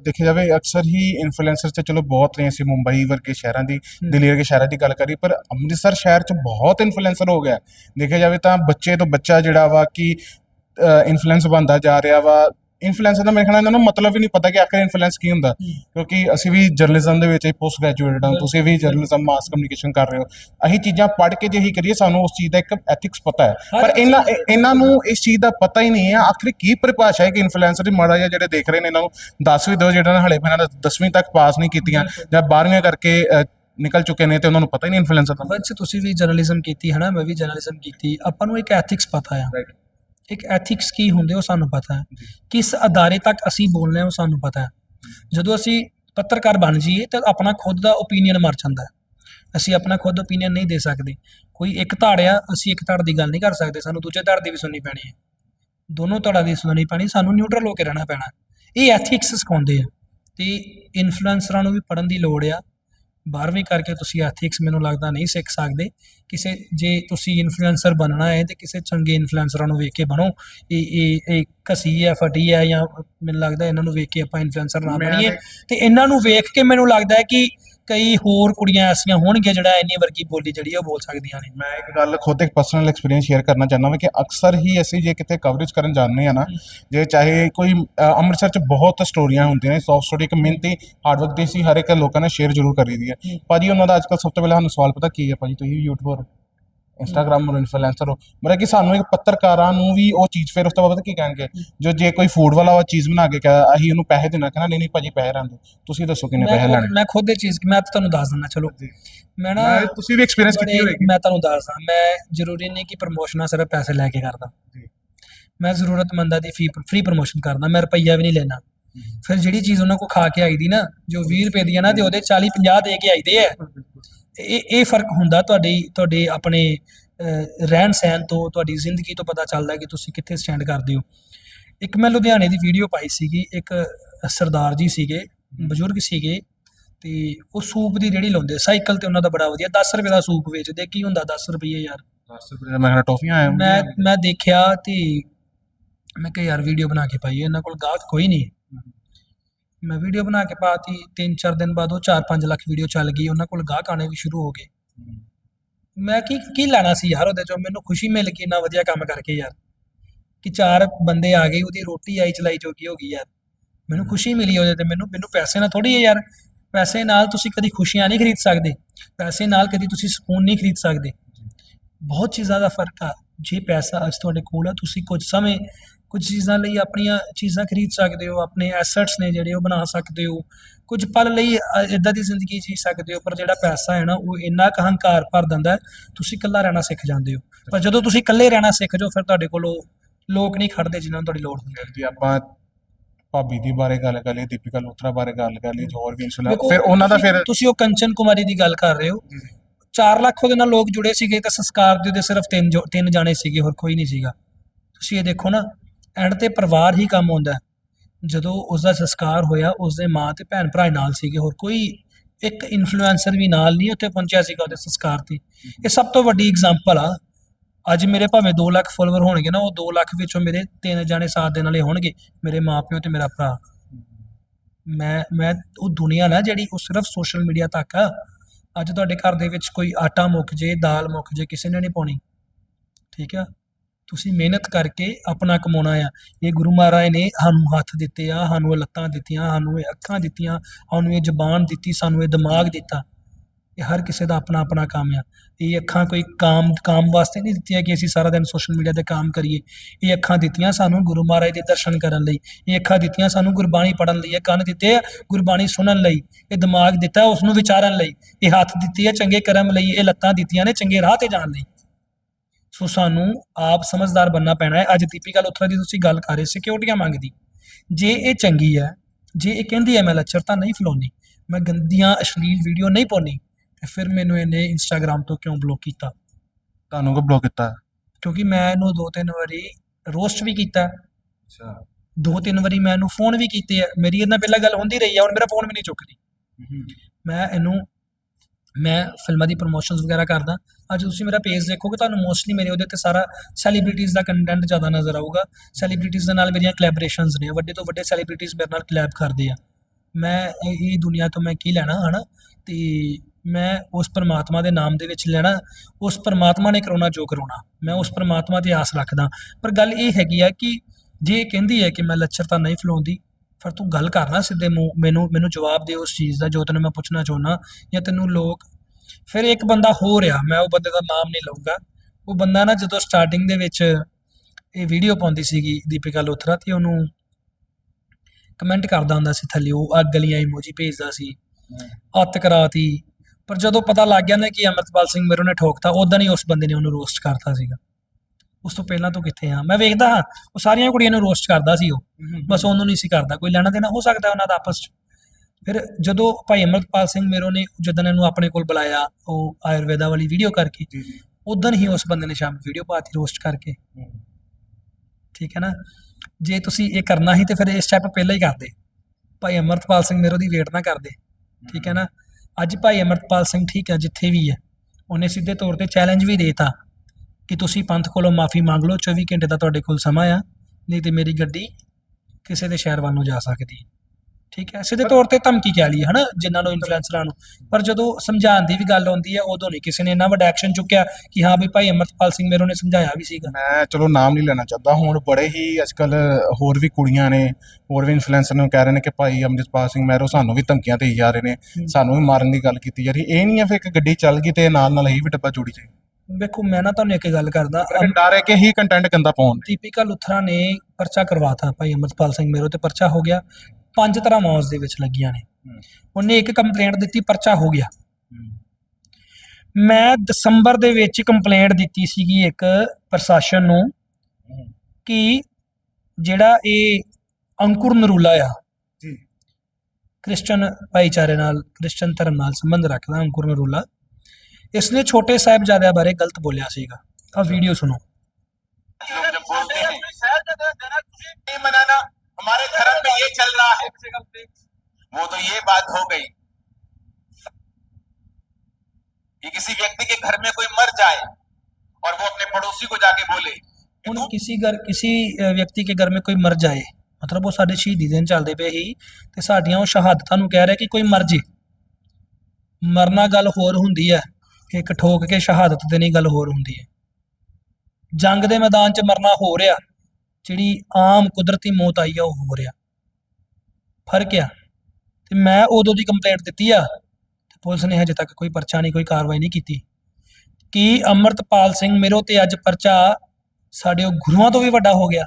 Speaker 2: ਦੇਖਿਆ ਜਾਵੇ ਅਕਸਰ ਹੀ ਇਨਫਲੂਐਂਸਰ ਤੇ ਚਲੋ ਬਹੁਤ ਨੇ ਅਸੀਂ ਮੁੰਬਈ ਵਰਗੇ ਸ਼ਹਿਰਾਂ ਦੀ ਦਿੱਲੀ ਵਰਗੇ ਸ਼ਹਿਰਾਂ ਦੀ ਗੱਲ ਕਰੀ ਪਰ ਅੰਮ੍ਰਿਤਸਰ ਸ਼ਹਿਰ 'ਚ ਬਹੁਤ ਇਨਫਲੂਐਂਸਰ ਹੋ ਗਿਆ ਦੇਖਿਆ ਜਾਵੇ ਤਾਂ ਬੱਚੇ ਤੋਂ ਬੱਚਾ ਜਿਹੜਾ ਵਾ ਕਿ ਇਨਫਲੂਐਂਸ ਬਣਦਾ ਜਾ ਰਿਹਾ ਵਾ। ਇਨਫਲੂਐਂਸਰ ਦਾ ਮੇਰੇ ਖਿਆਲ ਨਾਲ ਇਹਨਾਂ ਨੂੰ ਮਤਲਬ ਹੀ ਨਹੀਂ ਪਤਾ ਕਿ ਆਖਰ ਇਨਫਲੂਐਂਸ ਕੀ ਹੁੰਦਾ। ਕਿਉਂਕਿ ਅਸੀਂ ਵੀ ਜਰਨਲਿਜ਼ਮ ਦੇ ਵਿੱਚ ਪੋਸਟ ਗ੍ਰੈਜੂਏਟਡ ਹਾਂ ਤੁਸੀਂ ਵੀ ਜਰਨਲਿਜ਼ਮ ਮਾਸ ਕਮਿਊਨੀਕੇਸ਼ਨ ਕਰ ਰਹੇ ਹੋ। ਅਸੀਂ ਚੀਜ਼ਾਂ ਪੜ੍ਹ ਕੇ ਜੇ ਇਹੀ ਕਰੀਏ ਸਾਨੂੰ ਉਸ ਚੀਜ਼ ਦਾ ਇੱਕ ਐਥਿਕਸ ਪਤਾ ਹੈ। ਪਰ ਇਹਨਾਂ ਇਹਨਾਂ ਨੂੰ ਇਸ ਚੀਜ਼ ਦਾ ਪਤਾ ਹੀ ਨਹੀਂ ਹੈ ਆਖਰ ਕੀ ਪਰਿਭਾਸ਼ਾ ਹੈ ਕਿ ਇਨਫਲੂਐਂਸਰ ਦੀ ਮਾੜਾ ਜਿਹਾ ਜਿਹੜੇ ਦੇਖ ਰਹੇ ਨੇ ਇਹਨਾਂ ਨੂੰ ਦੱਸ ਵੀ ਦਿਓ ਜਿਹੜਾ ਹਲੇ ਨੇ 10ਵੀਂ ਤੱਕ ਪਾਸ ਨਹੀਂ ਕੀਤੀਆਂ ਜਾਂ 12ਵੀਂ ਕਰਕੇ ਨਿਕਲ ਚੁੱਕੇ ਨੇ ਤੇ ਉਹਨਾਂ ਨੂੰ ਪਤਾ ਹੀ ਨਹੀਂ ਇਨਫਲੂਐਂਸਰ ਦਾ।
Speaker 1: ਵੰਸ਼ ਤੁਸੀਂ ਵੀ ਜਰਨਲਿਜ਼ਮ ਕੀਤੀ ਹੈ ਨਾ ਮੈਂ ਵੀ ਜਰਨਲਿਜ਼ਮ ਕੀਤੀ। ਆਪਾਂ ਨੂੰ ਇੱਕ ਐਥਿਕਸ ਪਤਾ ਆ. ਇੱਕ ਐਥਿਕਸ ਕੀ ਹੁੰਦੇ ਉਹ ਸਾਨੂੰ ਪਤਾ ਹੈ। ਕਿਸ ਅਦਾਰੇ ਤੱਕ ਅਸੀਂ ਬੋਲਨੇ ਆ ਉਹ ਸਾਨੂੰ ਪਤਾ ਹੈ। ਜਦੋਂ ਅਸੀਂ ਪੱਤਰਕਾਰ ਬਣ ਜਾਈਏ ਤਾਂ ਆਪਣਾ ਖੁਦ ਦਾ ਓਪੀਨੀਅਨ ਮਰ ਜਾਂਦਾ ਹੈ। ਅਸੀਂ ਆਪਣਾ ਖੁਦ ਓਪੀਨੀਅਨ ਨਹੀਂ ਦੇ ਸਕਦੇ। ਕੋਈ ਇੱਕ ਧੜ ਆ ਅਸੀਂ ਇੱਕ ਧੜ ਦੀ ਗੱਲ ਨਹੀਂ ਕਰ ਸਕਦੇ। ਸਾਨੂੰ ਦੂਜੇ ਧੜ ਦੀ ਵੀ ਸੁਣਨੀ ਪੈਣੀ ਹੈ। ਦੋਨੋਂ ਧੜਾਂ ਦੀ ਸੁਣਨੀ ਪੈਣੀ ਸਾਨੂੰ ਨਿਊਟਰਲ ਹੋ ਕੇ ਰਹਿਣਾ ਪੈਣਾ ਇਹ ਐਥਿਕਸ ਸਿਖਾਉਂਦੇ ਆ। ਤੇ ਇਨਫਲੂਐਂਸਰਾਂ ਨੂੰ ਵੀ ਪੜਨ ਦੀ ਲੋੜ ਆ। 12ਵੀਂ ਕਰਕੇ ਤੁਸੀਂ ਐਥਿਕਸ ਮੈਨੂੰ ਲੱਗਦਾ ਨਹੀਂ ਸਿੱਖ ਸਕਦੇ। ਕਿਸੇ ਜੇ ਤੁਸੀਂ ਇਨਫਲੂਐਂਸਰ ਬਣਨਾ ਹੈ ਤੇ ਕਿਸੇ ਚੰਗੇ ਇਨਫਲੂਐਂਸਰਾਂ ਨੂੰ ਵੇਖ ਕੇ ਬਣੋ। ਇਹ ਇਹ ਇਹ ਘਸੀ ਹੈ ਫਟੀ ਹੈ ਜਾਂ ਮੈਨੂੰ ਲੱਗਦਾ ਇਹਨਾਂ ਨੂੰ ਵੇਖ ਕੇ ਆਪਾਂ ਇਨਫਲੂਐਂਸਰ ਨਾ ਬਣੀਏ। ਤੇ ਇਹਨਾਂ ਨੂੰ ਵੇਖ ਕੇ ਮੈਨੂੰ ਲੱਗਦਾ ਹੈ ਕਿ ਕਈ ਹੋਰ ਕੁੜੀਆਂ ਐਸੀਆਂ ਹੋਣਗੀਆਂ ਜਿਹੜਾ ਇੰਨੀ ਵਰਗੀ ਬੋਲੀ ਜਿਹੜੀ ਉਹ ਬੋਲ ਸਕਦੀਆਂ ਨੇ।
Speaker 2: ਮੈਂ ਇੱਕ ਗੱਲ ਖੁਦ ਇੱਕ ਪਰਸਨਲ ਐਕਸਪੀਰੀਅੰਸ ਸ਼ੇਅਰ ਕਰਨਾ ਚਾਹੁੰਦਾ ਹਾਂ ਕਿ ਅਕਸਰ ਹੀ ਅਸੀਂ ਜੇ ਕਿਤੇ ਕਵਰੇਜ ਕਰਨ ਜਾਂਦੇ ਆ ਨਾ ਜੇ ਚਾਹੇ ਕੋਈ ਅ, ਅੰਮ੍ਰਿਤਸਰ ਚ ਬਹੁਤ ਸਟੋਰੀਆਂ ਹੁੰਦੀਆਂ ਨੇ ਸੌਫਟ ਸਟੋਰੀ ਇੱਕ ਮਿਹਨਤੀ ਹਾਰਡ ਵਰਕ ਦੀ ਸੀ ਹਰ ਇੱਕ ਲੋਕਾਂ ਨੇ ਸ਼ੇਅਰ ਜ਼ਰੂਰ ਕਰੀ ਦੀ ਹੈ। ਭਾਜੀ ਉਹਨਾਂ ਦਾ ਅੱਜਕੱਲ ਸਭ ਤੋਂ ਪਹਿਲਾਂ ਸਾਨੂੰ ਸਵਾਲ ਪਤਾ ਕੀ ਹੈ ਭਾਜੀ ਤੁਸੀਂ ਯੂਟਿਊਬਰ ਇੰਸਟਾਗ੍ਰਾਮਰ ਇਨਫਲੂਐਂਸਰ ਹੋ। ਮਤਲਬ ਕਿ ਸਾਨੂੰ ਇੱਕ ਪੱਤਰਕਾਰਾਂ ਨੂੰ ਵੀ ਉਹ ਚੀਜ਼ ਫਿਰ ਉਸ ਤੋਂ ਬਾਅਦ ਕੀ ਕਹਿਣਗੇ? ਜੋ ਜੇ ਕੋਈ ਫੂਡ ਵਾਲਾ ਉਹ ਚੀਜ਼ ਬਣਾ ਕੇ ਕਹੇ ਅਸੀਂ ਉਹਨੂੰ ਪੈਸੇ ਦੇਣਾ ਕਹਿੰਦਾ ਨਹੀਂ ਨਹੀਂ ਭਾਜੀ ਪੈਸੇ ਰਹਿਣ ਦਿਓ। ਤੁਸੀਂ ਦੱਸੋ ਕਿੰਨੇ ਪੈਸੇ ਲੈਣੇ।
Speaker 1: ਮੈਂ ਖੁਦ ਇਹ ਚੀਜ਼ ਮੈਂ ਤੁਹਾਨੂੰ ਦੱਸ ਦਿੰਦਾ ਚਲੋ। ਮੈਂ ਨਾ
Speaker 2: ਤੁਸੀਂ ਵੀ ਐਕਸਪੀਰੀਅੰਸ ਕੀਤੀ ਹੋਏਗੀ
Speaker 1: ਮੈਂ ਤੁਹਾਨੂੰ ਦੱਸਦਾ ਮੈਂ ਜ਼ਰੂਰੀ ਨਹੀਂ ਕਿ ਪ੍ਰਮੋਸ਼ਨਾਂ ਸਿਰਫ ਪੈਸੇ ਲੈ ਕੇ ਕਰਦਾ।
Speaker 2: ਜੀ।
Speaker 1: ਮੈਂ ਜ਼ਰੂਰਤਮੰਦਾਂ ਦੀ ਫ੍ਰੀ ਪ੍ਰਮੋਸ਼ਨ ਕਰਦਾ ਮੈਂ ਰੁਪਈਆ ਵੀ ਨਹੀਂ ਲੈਣਾ ਫਿਰ ਜਿਹੜੀ ਚੀਜ਼ ਉਹਨਾਂ ਕੋ ਖਾ ਕੇ ਆਈਦੀ ਨਾ ਜੋ 20 ਰੁਪਏ ਦੀ ਆ ਨਾ ਤੇ ਉਹਦੇ 40 50 ਦੇ ਕੇ ਆਈਦੇ ਆ। ਇਹ ਇਹ ਫ਼ਰਕ ਹੁੰਦਾ ਤੁਹਾਡੀ ਤੁਹਾਡੇ ਆਪਣੇ ਰਹਿਣ ਸਹਿਣ ਤੋਂ ਤੁਹਾਡੀ ਜ਼ਿੰਦਗੀ ਤੋਂ ਪਤਾ ਚੱਲਦਾ ਕਿ ਤੁਸੀਂ ਕਿੱਥੇ ਸਟੈਂਡ ਕਰਦੇ ਹੋ। ਇੱਕ ਮੈਂ ਲੁਧਿਆਣੇ ਦੀ ਵੀਡੀਓ ਪਾਈ ਸੀਗੀ ਇੱਕ ਸਰਦਾਰ ਜੀ ਸੀਗੇ ਬਜ਼ੁਰਗ ਸੀਗੇ ਤੇ ਉਹ ਸੂਪ ਦੀ ਰੇੜੀ ਲਾਉਂਦੇ ਸਾਈਕਲ ਤੇ ਉਹਨਾਂ ਦਾ ਬੜਾ ਵਧੀਆ 10 ਰੁਪਏ ਦਾ ਸੂਪ ਵੇਚਦੇ ਕੀ ਹੁੰਦਾ 10 ਰੁਪਏ ਯਾਰ?
Speaker 2: 10 ਰੁਪਏ ਦਾ ਮੈਂ ਕਹਿੰਦਾ ਟੌਫੀਆਂ ਆਇਆ
Speaker 1: ਮੈਂ ਮੈਂ ਦੇਖਿਆ ਤੇ ਮੈਂ ਕਿਹਾ ਯਾਰ ਵੀਡੀਓ ਬਣਾ ਕੇ ਪਾਈ ਇਹਨਾਂ ਕੋਲ ਗਾਹਕ ਕੋਈ ਨਹੀਂ। ਮੈਂ ਵੀਡੀਓ ਬਣਾ ਕੇ ਪਾਤੀ 3-4 ਦਿਨ ਬਾਅਦ ਉਹ 4-5 ਲੱਖ ਵੀਡੀਓ ਚੱਲ ਗਈ, ਉਹਨਾਂ ਕੋਲ ਗਾਹਕ ਆਣੇ ਵੀ ਸ਼ੁਰੂ ਹੋ ਗਏ। ਮੈਂ ਕੀ ਕੀ ਲੈਣਾ ਸੀ ਯਾਰ ਉਹਦੇ ਚੋਂ? ਮੈਨੂੰ ਖੁਸ਼ੀ ਮਿਲ ਗਈ ਇੰਨਾ ਵਧੀਆ ਕੰਮ ਕਰਕੇ ਯਾਰ। ਕਿ ਚਾਰ ਬੰਦੇ ਆ ਗਏ, ਉਹਦੀ ਰੋਟੀ ਆਈ ਚਲਾਈ ਜੋਗੀ ਹੋ ਗਈ ਯਾਰ। ਮੈਨੂੰ ਖੁਸ਼ੀ ਮਿਲੀ ਉਹਦੇ ਤੇ, ਮੈਨੂੰ ਮੈਨੂੰ ਪੈਸੇ ਨਾਲ ਥੋੜੀ ਹੈ ਯਾਰ। ਪੈਸੇ ਨਾਲ ਤੁਸੀਂ ਕਦੀ ਖੁਸ਼ੀਆਂ ਨਹੀਂ ਖਰੀਦ ਸਕਦੇ। ਪੈਸੇ ਨਾਲ ਕਦੀ ਤੁਸੀਂ ਸਕੂਨ ਨਹੀਂ ਖਰੀਦ ਸਕਦੇ। ਬਹੁਤ ਚੀਜ਼ਾਂ ਦਾ ਫ਼ਰਕ ਆ। ਜੇ ਪੈਸਾ ਅੱਜ ਤੁਹਾਡੇ ਕੋਲ ਆ, ਤੁਸੀਂ ਕੁਝ ਸਮੇਂ ਕੁਝ ਚੀਜ਼ਾਂ ਲਈ ਆਪਣੀਆਂ ਚੀਜ਼ਾਂ ਖਰੀਦ ਸਕਦੇ ਹੋ ਆਪਣੇ ਐਸੈਟਸ ਨੇ ਜਿਹੜੇ ਉਹ ਬਣਾ ਸਕਦੇ ਹੋ ਕੁਝ ਪਲ ਲਈ ਇਦਾਂ ਦੀ ਜ਼ਿੰਦਗੀ ਜੀ ਸਕਦੇ ਹੋ ਪਰ ਜਿਹੜਾ ਪੈਸਾ ਹੈ ਨਾ ਉਹ ਇੰਨਾ ਕੁ ਹੰਕਾਰ ਭਰ ਦਿੰਦਾ ਤੁਸੀਂ ਇਕੱਲਾ ਰਹਿਣਾ ਸਿੱਖ ਜਾਂਦੇ ਹੋ। ਪਰ ਜਦੋਂ ਤੁਸੀਂ ਇਕੱਲੇ ਰਹਿਣਾ ਸਿੱਖ ਜਾਓ ਫਿਰ ਤੁਹਾਡੇ ਕੋਲ ਉਹ ਲੋਕ ਨਹੀਂ ਖੜਦੇ ਜਿਨ੍ਹਾਂ ਨੂੰ ਤੁਹਾਡੀ ਲੋੜ ਹੁੰਦੀ ਹੈ।
Speaker 2: ਜੇ ਆਪਾਂ ਭਾਬੀ ਦੀ ਬਾਰੇ ਗੱਲ ਕਰ ਲਈ ਦੀਪਿਕਾ ਲੂਥਰਾ ਬਾਰੇ ਗੱਲ ਕਰ ਲਈ ਜੋ ਹੋਰ ਵੀ
Speaker 1: ਦੇਖੋ,
Speaker 2: ਫਿਰ ਉਹਨਾਂ ਦਾ ਫਿਰ
Speaker 1: ਤੁਸੀਂ ਉਹ ਕੰਚਨ ਕੁਮਾਰੀ ਦੀ ਗੱਲ ਕਰ ਰਹੇ ਹੋ। 4 ਲੱਖ ਉਹਦੇ ਨਾਲ ਲੋਕ ਜੁੜੇ ਸੀਗੇ ਤਾਂ ਸੰਸਕਾਰ ਦੇ ਉਹਦੇ ਸਿਰਫ ਤਿੰਨ ਤਿੰਨ ਜਾਣੇ ਸੀਗੇ ਹੋਰ ਕੋਈ ਨਹੀਂ ਸੀਗਾ। ਤੁਸੀਂ ਇਹ ਦੇਖੋ ਨਾ ਐਂਡ ਤੇ ਪਰਿਵਾਰ ਹੀ ਕੰਮ ਆਉਂਦਾ ਜਦੋਂ ਉਸ ਦਾ ਸੰਸਕਾਰ ਹੋਇਆ ਉਸ ਦੇ ਮਾਂ ਤੇ ਭੈਣ ਭਰਾ ਨਾਲ ਸੀਗੇ, ਹੋਰ ਕੋਈ ਇੱਕ ਇਨਫਲੂਐਂਸਰ ਵੀ ਨਾਲ ਨਹੀਂ ਉੱਥੇ ਪਹੁੰਚਿਆ ਸੀਗਾ ਉਹਦੇ ਸੰਸਕਾਰ ਤੇ। ਇਹ ਸਭ ਤੋਂ ਵੱਡੀ ਐਗਜ਼ਾਮਪਲ ਆ। ਅੱਜ ਮੇਰੇ ਭਾਵੇਂ 2 ਲੱਖ ਫੋਲੋਵਰ ਹੋਣਗੇ ਨਾ, ਉਹ 2 ਲੱਖ ਵਿੱਚੋਂ ਮੇਰੇ ਤਿੰਨ ਜਾਣੇ ਸਾਥ ਦੇਣ ਵਾਲੇ ਹੋਣਗੇ, ਮੇਰੇ ਮਾਪਿਓ ਤੇ ਮੇਰਾ ਭਰਾ। ਮੈਂ ਮੈਂ ਉਹ ਦੁਨੀਆ ਨਾ ਜਿਹੜੀ ਉਹ ਸਿਰਫ ਸੋਸ਼ਲ ਮੀਡੀਆ ਤੱਕ ਆ। ਅੱਜ ਤੁਹਾਡੇ ਘਰ ਦੇ ਵਿੱਚ ਕੋਈ ਆਟਾ ਮੁੱਕ ਜੇ, ਦਾਲ ਮੁੱਕ ਜੇ, ਕਿਸੇ ਨੇ ਨਹੀਂ ਪਾਉਣੀ। ਠੀਕ ਆ? ਤੁਸੀਂ ਮਿਹਨਤ ਕਰਕੇ ਆਪਣਾ ਕਮਾਉਣਾ ਆ। ਇਹ ਗੁਰੂ ਮਹਾਰਾਜ ਨੇ ਸਾਨੂੰ ਹੱਥ ਦਿੱਤੇ ਆ, ਸਾਨੂੰ ਇਹ ਲੱਤਾਂ ਦਿੱਤੀਆਂ, ਸਾਨੂੰ ਇਹ ਅੱਖਾਂ ਦਿੱਤੀਆਂ, ਸਾਨੂੰ ਇਹ ਜ਼ਬਾਨ ਦਿੱਤੀ, ਸਾਨੂੰ ਇਹ ਦਿਮਾਗ ਦਿੱਤਾ। ਇਹ ਹਰ ਕਿਸੇ ਦਾ ਆਪਣਾ ਆਪਣਾ ਕੰਮ ਆ। ਇਹ ਅੱਖਾਂ ਕੋਈ ਕਾਮ ਕਾਮ ਵਾਸਤੇ ਨਹੀਂ ਦਿੱਤੀਆਂ ਕਿ ਅਸੀਂ ਸਾਰਾ ਦਿਨ ਸੋਸ਼ਲ ਮੀਡੀਆ ਤੇ ਕੰਮ ਕਰੀਏ। ਇਹ ਅੱਖਾਂ ਦਿੱਤੀਆਂ ਸਾਨੂੰ ਗੁਰੂ ਮਹਾਰਾਜ ਦੇ ਦਰਸ਼ਨ ਕਰਨ ਲਈ। ਇਹ ਅੱਖਾਂ ਦਿੱਤੀਆਂ ਸਾਨੂੰ ਗੁਰਬਾਣੀ ਪੜ੍ਹਨ ਲਈ। ਇਹ ਕੰਨ ਦਿੱਤੇ ਆ ਗੁਰਬਾਣੀ ਸੁਣਨ ਲਈ। ਇਹ ਦਿਮਾਗ ਦਿੱਤਾ ਉਸ ਨੂੰ ਵਿਚਾਰਨ ਲਈ। ਇਹ ਹੱਥ ਦਿੱਤੇ ਆ ਚੰਗੇ ਕਰਮ ਲਈ। ਇਹ ਲੱਤਾਂ ਦਿੱਤੀਆਂ ਨੇ ਚੰਗੇ ਰਾਹ ਤੇ ਜਾਣ ਲਈ। ਸੋ ਸਾਨੂੰ ਆਪ ਸਮਝਦਾਰ ਬੰਨਾ ਪੈਣਾ ਹੈ। ਅੱਜ ਦੀਪਿਕਾ ਲੋਥਰਾ ਦੀ ਤੁਸੀਂ ਗੱਲ ਕਰ ਰਹੇ ਸਿਕਿਉਰਟੀਆਂ ਮੰਗਦੀ? ਜੇ ਇਹ ਚੰਗੀ ਹੈ ਜੇ ਇਹ ਕਹਿੰਦੀ ਹੈ ਮੈਂ ਲੱਚਰ ਤਾਂ ਨਹੀਂ ਫਲਾਉਣੀ ਮੈਂ ਗੰਦੀਆਂ ਅਸ਼ਲੀਲ ਵੀਡੀਓ ਨਹੀਂ ਪਾਉਣੀ ਤੇ ਫਿਰ ਮੈਨੂੰ ਇਹਨੇ ਇੰਸਟਾਗ੍ਰam ਤੋਂ ਕਿਉਂ ਬਲੌਕ ਕੀਤਾ?
Speaker 2: ਤੁਹਾਨੂੰ ਕੋ ਬਲੌਕ ਕੀਤਾ?
Speaker 1: ਕਿਉਂਕਿ ਮੈਂ ਇਹਨੂੰ ਦੋ ਤਿੰਨ ਵਾਰੀ ਰੋਸਟ ਵੀ ਕੀਤਾ।
Speaker 2: ਅੱਛਾ।
Speaker 1: ਦੋ ਤਿੰਨ ਵਾਰੀ ਮੈਂ ਇਹਨੂੰ ਫੋਨ ਵੀ ਕੀਤੇ ਆ। ਮੇਰੀ ਇਹਨਾਂ ਪਹਿਲਾਂ ਗੱਲ ਹੁੰਦੀ ਰਹੀ ਆ ਹੁਣ ਮੇਰਾ ਫੋਨ ਵੀ ਨਹੀਂ ਚੁੱਕਦੀ। ਮੈਂ ਇਹਨੂੰ ਮੈਂ ਫਿਲਮਾਂ ਦੀ ਪ੍ਰੋਮੋਸ਼ਨਸ ਵਗੈਰਾ ਕਰਦਾ, ਅੱਜ ਤੁਸੀਂ ਮੇਰਾ ਪੇਜ ਦੇਖੋਗੇ, ਤੁਹਾਨੂੰ ਮੋਸਟਲੀ ਮੇਰੇ ਉਹਦੇ ਤੇ ਸਾਰਾ ਸੈਲੀਬ੍ਰਿਟੀਜ਼ ਦਾ ਕੰਟੈਂਟ ਜ਼ਿਆਦਾ ਨਜ਼ਰ ਆਊਗਾ। ਸੈਲੀਬ੍ਰਿਟੀਜ਼ ਦੇ ਨਾਲ ਮੇਰੀਆਂ ਕੋਲੈਬੋਰੇਸ਼ਨਸ ਨੇ ਵੱਡੇ ਤੋਂ ਵੱਡੇ ਸੈਲੀਬ੍ਰਿਟੀਜ਼ ਮੇਰੇ ਨਾਲ ਕੋਲੈਬ ਕਰਦੇ ਆ। ਮੈਂ ਇਹ ਇਹ ਦੁਨੀਆ ਤੋਂ ਮੈਂ ਕੀ ਲੈਣਾ, ਹਨਾ? ਤੇ ਮੈਂ ਉਸ ਪਰਮਾਤਮਾ ਦੇ ਨਾਮ ਦੇ ਵਿੱਚ ਲੈਣਾ, ਉਸ ਪਰਮਾਤਮਾ ਨੇ ਕਰਾਉਣਾ ਜੋ ਕਰਾਉਣਾ ਮੈਂ ਉਸ ਪਰਮਾਤਮਾ ਤੇ ਆਸ ਰੱਖਦਾ। ਪਰ ਗੱਲ ਇਹ ਹੈਗੀ ਆ ਕਿ ਜੇ ਇਹ ਕਹਿੰਦੀ ਹੈ ਕਿ ਮੈਂ ਲੱਚਰਤਾ ਨਹੀਂ ਫਲਾਉਂਦੀ ਫਿਰ ਤੂੰ ਗੱਲ ਕਰਨਾ ਸਿੱਧੇ ਮੂੰਹ ਮੈਨੂੰ ਮੈਨੂੰ ਜਵਾਬ ਦੇ ਉਸ ਚੀਜ਼ ਦਾ ਜੋ ਤੈਨੂੰ ਮੈਂ ਪੁੱਛਣਾ ਚਾਹੁੰਦਾ ਜਾਂ ਤੈਨੂੰ ਲੋਕ ਫਿਰ ਇੱਕ ਬੰਦਾ ਹੋ ਰਿਹਾ ਮੈਂ ਉਹ ਬੰਦੇ ਦਾ ਨਾਮ ਨਹੀਂ ਲਊਂਗਾ। ਉਹ ਬੰਦਾ ਨਾ ਜਦੋਂ ਸਟਾਰਟਿੰਗ ਦੇ ਵਿੱਚ ਇਹ ਵੀਡੀਓ ਪਾਉਂਦੀ ਸੀਗੀ ਦੀਪਿਕਾ ਲੋਥਰਾ ਤੇ ਉਹਨੂੰ ਕਮੈਂਟ ਕਰਦਾ ਹੁੰਦਾ ਸੀ ਥੱਲੇ ਉਹ ਅੱਗ ਗਲੀਆਂ ਇਮੋਜੀ ਭੇਜਦਾ ਸੀ ਅੱਤ ਕਰਾਤੀ। ਪਰ ਜਦੋਂ ਪਤਾ ਲੱਗ ਗਿਆ ਨਾ ਕਿ ਅਮਰਤਪਾਲ ਸਿੰਘ ਮੇਰੇ ਨੇ ਠੋਕਤਾ ਉਦੋਂ ਹੀ ਉਸ ਬੰਦੇ ਨੇ ਉਹਨੂੰ ਰੋਸਟ ਕਰਤਾ ਸੀਗਾ। ਉਸ ਤੋਂ ਪਹਿਲਾਂ ਤੋਂ ਕਿੱਥੇ ਆ? ਮੈਂ ਵੇਖਦਾ ਹਾਂ। ਉਹ ਸਾਰੀਆਂ ਕੁੜੀਆਂ ਨੂੰ ਰੋਸਟ ਕਰਦਾ ਸੀ ਉਹ। ਬਸ ਉਹਨੂੰ ਨਹੀਂ ਸੀ ਕਰਦਾ। ਕੋਈ ਲੈਣਾ ਦੇਣਾ ਹੋ ਸਕਦਾ ਉਹਨਾਂ ਦਾ ਆਪਸ 'ਚ। ਫਿਰ ਜਦੋਂ ਭਾਈ ਅਮਰਤਪਾਲ ਸਿੰਘ ਮੇਰੋ ਨੇ ਜਦੋਂ ਇਹਨੂੰ ਆਪਣੇ ਕੋਲ ਬੁਲਾਇਆ ਉਹ ਆਯੁਰਵੇਦਾ ਵਾਲੀ ਵੀਡੀਓ ਕਰਕੇ ਉਦੋਂ ਹੀ ਉਸ ਬੰਦੇ ਨੇ ਸ਼ਾਮ ਵੀਡੀਓ ਪਾਤੀ ਰੋਸਟ ਕਰਕੇ। ਠੀਕ ਹੈ ਨਾ? ਜੇ ਤੁਸੀਂ ਇਹ ਕਰਨਾ ਸੀ ਤੇ ਫਿਰ ਇਹ ਸਟੈਪ ਪਹਿਲਾਂ ਹੀ ਕਰਦੇ ਭਾਈ ਅਮਰਤਪਾਲ ਸਿੰਘ ਮੇਰੋ ਦੀ ਵੇਟ ਨਾ ਕਰਦੇ ਠੀਕ ਹੈ ਨਾ? ਅੱਜ ਭਾਈ ਅਮਰਤਪਾਲ ਸਿੰਘ ਠੀਕ ਹੈ ਜਿੱਥੇ ਵੀ ਹੈ। ਉਹਨੇ ਸਿੱਧੇ ਤੌਰ ਤੇ ਚੈਲੰਜ ਵੀ ਦੇਤਾ। ਕਿ ਤੁਸੀਂ ਪੰਥ ਕੋਲੋਂ ਮਾਫੀ ਮੰਗ ਲਓ 24 ਘੰਟੇ ਦਾ ਤੁਹਾਡੇ ਕੋਲ ਸਮਾਂ ਆ ਨਹੀਂ ਤੇ ਮੇਰੀ ਗੱਡੀ ਕਿਸੇ ਦੇ ਸ਼ਹਿਰ ਵੱਲ ਨੂੰ ਜਾ ਸਕਦੀ ਹੈ। ਠੀਕ ਹੈ? ਸਿੱਧੇ ਤੌਰ ਤੇ ਧਮਕੀ ਕਹਿ ਲਈ ਹੈ ਨਾ ਜਿਨ੍ਹਾਂ ਨੂੰ ਇਨਫਲੂਐਂਸਰਾਂ ਨੂੰ। ਪਰ ਜਦੋਂ ਸਮਝਾਉਣ ਦੀ ਵੀ ਗੱਲ ਆਉਂਦੀ ਹੈ ਉਦੋਂ ਨਹੀਂ ਕਿਸੇ ਨੇ ਇੰਨਾ ਵੱਡਾ ਐਕਸ਼ਨ ਚੁੱਕਿਆ ਕਿ ਹਾਂ ਵੀ ਭਾਈ ਅਮਰਤਪਾਲ ਸਿੰਘ ਮੇਰੋ ਨੇ ਸਮਝਾਇਆ ਵੀ ਸੀਗਾ।
Speaker 2: ਮੈਂ ਚਲੋ ਨਾਮ ਨਹੀਂ ਲੈਣਾ ਚਾਹਦਾ ਹੁਣ ਬੜੇ ਹੀ ਅੱਜਕੱਲ ਹੋਰ ਵੀ ਕੁੜੀਆਂ ਨੇ ਹੋਰ ਵੀ ਇਨਫਲੂਐਂਸਰ ਨੇ ਕਹਿ ਰਹੇ ਨੇ ਕਿ ਭਾਈ ਅੰਮ੍ਰਿਤਪਾਲ ਸਿੰਘ ਮਹਿਰੋ ਸਾਨੂੰ ਵੀ ਧਮਕੀਆਂ ਦੇਈ ਜਾ ਰਹੇ ਨੇ ਸਾਨੂੰ ਵੀ ਮਾਰਨ ਦੀ ਗੱਲ ਕੀਤੀ ਜਾ ਰਹੀ। ਇਹ ਨਹੀਂ ਹੈ ਫਿਰ ਇੱਕ ਗੱਡੀ ਚੱਲ ਗਈ ਤੇ ਨਾਲ ਨਾਲ ਇਹ ਵੀ ਡੱਬਾ ਜੋੜੀ ਜਾਏ
Speaker 1: ਵੇਖੋ ਮੈਂ ਨਾ ਤੁਹਾਨੂੰ ਇੱਕ ਗੱਲ ਕਰਦਾ।
Speaker 2: ਡਰ ਹੈ ਕਿ ਹੀ ਕੰਟੈਂਟ ਗੰਦਾ ਪਾਉਣ
Speaker 1: ਦੀਪਿਕਾ ਲੁਥਰਾ ਨੇ ਪਰਚਾ ਕਰਵਾਤਾ ਭਾਈ ਅਮਰਤਪਾਲ ਸਿੰਘ ਮੇਰੋ ਤੇ ਪਰਚਾ ਹੋ ਗਿਆ। ਪੰਜ ਤਰ੍ਹਾਂ ਮੌਜ਼ ਦੇ ਵਿੱਚ ਲੱਗੀਆਂ ਨੇ। ਉਹਨੇ ਇੱਕ ਕੰਪਲੇਂਟ ਦਿੱਤੀ ਪਰਚਾ ਹੋ ਗਿਆ। ਮੈਂ ਦਸੰਬਰ ਦੇ ਵਿੱਚ ਕੰਪਲੇਂਟ ਦਿੱਤੀ ਸੀਗੀ ਇੱਕ ਪ੍ਰਸ਼ਾਸਨ ਨੂੰ ਕਿ ਜਿਹੜਾ ਇਹ ਅੰਕੁਰ ਨਰੂਲਾ ਆ
Speaker 2: ਜੀ।
Speaker 1: ਕ੍ਰਿਸਚਨ ਭਾਈਚਾਰੇ ਨਾਲ ਕ੍ਰਿਸਚਨ ਧਰਮ ਨਾਲ ਸੰਬੰਧ ਰੱਖਦਾ ਅੰਕੁਰ ਨਰੂਲਾ। ਇਸ ਨੇ ਛੋਟੇ ਸਾਹਿਬਜ਼ਾਦਿਆਂ ਬਾਰੇ ਗਲਤ ਬੋਲਿਆ ਸੀਗਾ ਆ ਵੀਡੀਓ ਸੁਣੋ
Speaker 3: लोग जब बोलते हैं नहीं मनाना हमारे धर्म में ये चल रहा है वो तो ये बात हो गई कि किसी व्यक्ति के घर में कोई मर जाए और वो अपने पड़ोसी को जाके बोले कि
Speaker 1: ਹੁਣ
Speaker 3: तू
Speaker 1: ਕਿਸੇ ਘਰ ਕਿਸੇ ਅ, ਵਿਅਕਤੀ ਕੇ ਘਰ में कोई मर जाए ਮਤਲਬ ਉਹ ਸਾਡੇ ਸ਼ਹੀਦੀ ਦਿਨ ਚੱਲਦੇ ਪਏ ਸੀ ਤੇ ਸਾਡੀਆਂ ਉਹ ਸ਼ਹਾਦਤਾਂ ਨੂੰ ਕਹਿ ਰਿਹਾ ਕਿ ਕੋਈ ਮਰ ਜੇ ਮਰਨਾ ਗੱਲ ਹੋਰ ਹੁੰਦੀ ਹੈ ਇੱਕ ਠੋਕ ਕੇ ਸ਼ਹਾਦਤ ਦੇਣੀ ਗੱਲ ਹੋਰ ਹੁੰਦੀ ਹੈ। ਜੰਗ ਦੇ ਮੈਦਾਨ 'ਚ ਮਰਨਾ ਹੋ ਰਿਹਾ, ਜਿਹੜੀ ਆਮ ਕੁਦਰਤੀ ਮੌਤ ਆਈ ਆ, ਉਹ ਹੋ ਰਿਹਾ। ਫ਼ਰਕ ਆ, ਤੇ ਮੈਂ ਉਦੋਂ ਦੀ ਕੰਪਲੇਂਟ ਦਿੱਤੀ ਆ, ਤੇ ਪੁਲਿਸ ਨੇ ਹਜੇ ਤੱਕ ਕੋਈ ਪਰਚਾ ਨਹੀਂ, ਕੋਈ ਕਾਰਵਾਈ ਨਹੀਂ ਕੀਤੀ। ਕੀ ਅਮਰਤਪਾਲ ਸਿੰਘ ਮੇਰੋ ਤੇ ਅੱਜ ਪਰਚਾ ਸਾਡੇ ਉਹ ਗੁਰੂਆਂ ਤੋਂ ਵੀ ਵੱਡਾ ਹੋ ਗਿਆ।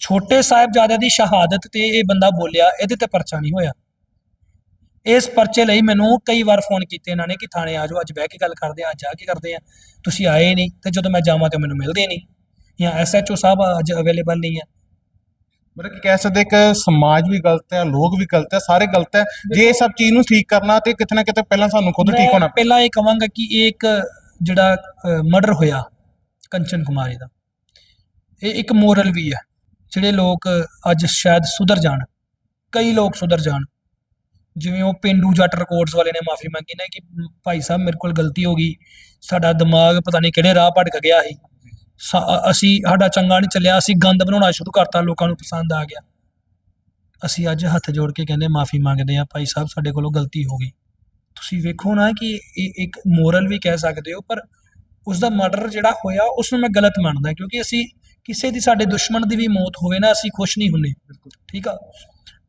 Speaker 1: ਛੋਟੇ ਸਾਹਿਬਜ਼ਾਦਿਆਂ ਦੀ ਸ਼ਹਾਦਤ ਤੇ ਇਹ ਬੰਦਾ ਬੋਲਿਆ, ਇਹਦੇ ਤੇ ਪਰਚਾ ਨਹੀਂ ਹੋਇਆ। ਇਸ ਪਰਚੇ ਲਈ ਮੈਨੂੰ ਕਈ ਵਾਰ ਫੋਨ ਕੀਤੇ ਇਹਨਾਂ ਨੇ ਕਿ ਥਾਣੇ ਆ ਜਾਓ ਅੱਜ ਬਹਿ ਕੇ ਗੱਲ ਕਰਦੇ ਆ ਅੱਜ ਆ ਕੇ ਕਰਦੇ ਆ ਤੁਸੀਂ ਆਏ ਨਹੀਂ ਤੇ ਜਦੋਂ ਮੈਂ ਜਾਵਾਂ ਤੇ ਮੈਨੂੰ ਮਿਲਦੇ ਨਹੀਂ। ਜਾਂ ਐਸਐਚਓ ਸਾਹਿਬ ਅੱਜ ਅਵੇਲੇਬਲ ਨਹੀਂ ਹੈ।
Speaker 2: ਮਤਲਬ ਕਿ ਕਹਿ ਸਕਦੇ ਕਿ ਸਮਾਜ ਵੀ ਗਲਤ ਹੈ ਲੋਕ ਵੀ ਗਲਤ ਹੈ ਸਾਰੇ ਗਲਤ ਹੈ। ਜੇ ਇਹ ਸਭ ਚੀਜ਼ ਨੂੰ ਠੀਕ ਕਰਨਾ ਤੇ ਕਿਤੇ ਨਾ ਕਿਤੇ ਪਹਿਲਾਂ ਸਾਨੂੰ ਖੁਦ ਠੀਕ ਹੋਣਾ।
Speaker 1: ਪਹਿਲਾਂ ਇਹ ਕਹਾਂਗਾ ਕਿ ਇਹ ਇੱਕ ਜਿਹੜਾ ਮਰਡਰ ਹੋਇਆ ਕੰਚਨ ਕੁਮਾਰੀ ਦਾ। ਇਹ ਇੱਕ ਮੋਰਲ ਵੀ ਹੈ। ਜਿਹੜੇ ਲੋਕ ਅੱਜ ਸ਼ਾਇਦ ਸੁਧਰ ਜਾਣ ਕਈ ਲੋਕ ਸੁਧਰ ਜਾਣ। ਜਿਵੇਂ ਉਹ ਪਿੰਡੂ ਜੱਟ ਰਿਕਾਰਡਸ ਵਾਲੇ ਨੇ ਮਾਫੀ ਮੰਗੀ ਨਾ ਕਿ ਭਾਈ ਸਾਹਿਬ ਮੇਰੇ ਕੋਲ ਗਲਤੀ ਹੋ ਗਈ ਸਾਡਾ ਦਿਮਾਗ ਪਤਾ ਨਹੀਂ ਕਿਹੜੇ ਰਾਹ ਭਟਕ ਗਿਆ ਸੀ। ਅਸੀਂ ਸਾਡਾ ਚੰਗਾ ਨਹੀਂ ਚੱਲਿਆ ਅਸੀਂ ਗੰਦ ਬਣਾਉਣਾ ਸ਼ੁਰੂ ਕਰਤਾ ਲੋਕਾਂ ਨੂੰ ਪਸੰਦ ਆ ਗਿਆ। ਅਸੀਂ ਅੱਜ ਹੱਥ ਜੋੜ ਕੇ ਕਹਿੰਦੇ ਮਾਫੀ ਮੰਗਦੇ ਆ ਭਾਈ ਸਾਹਿਬ ਸਾਡੇ ਕੋਲੋਂ ਗਲਤੀ ਹੋ ਗਈ। ਤੁਸੀਂ ਵੇਖੋ ਨਾ ਕਿ ਇਹ ਇੱਕ ਮੋਰਲ ਵੀ ਕਹਿ ਸਕਦੇ ਹੋ ਪਰ ਉਸ ਦਾ ਮਰਡਰ ਜਿਹੜਾ ਹੋਇਆ ਉਸ ਨੂੰ ਮੈਂ ਗਲਤ ਮੰਨਦਾ ਕਿਉਂਕਿ ਅਸੀਂ ਕਿਸੇ ਦੀ ਸਾਡੇ ਦੁਸ਼ਮਣ ਦੀ ਵੀ ਮੌਤ ਹੋਵੇ ਨਾ ਅਸੀਂ ਖੁਸ਼ ਨਹੀਂ ਹੁੰਨੇ ਠੀਕ ਆ?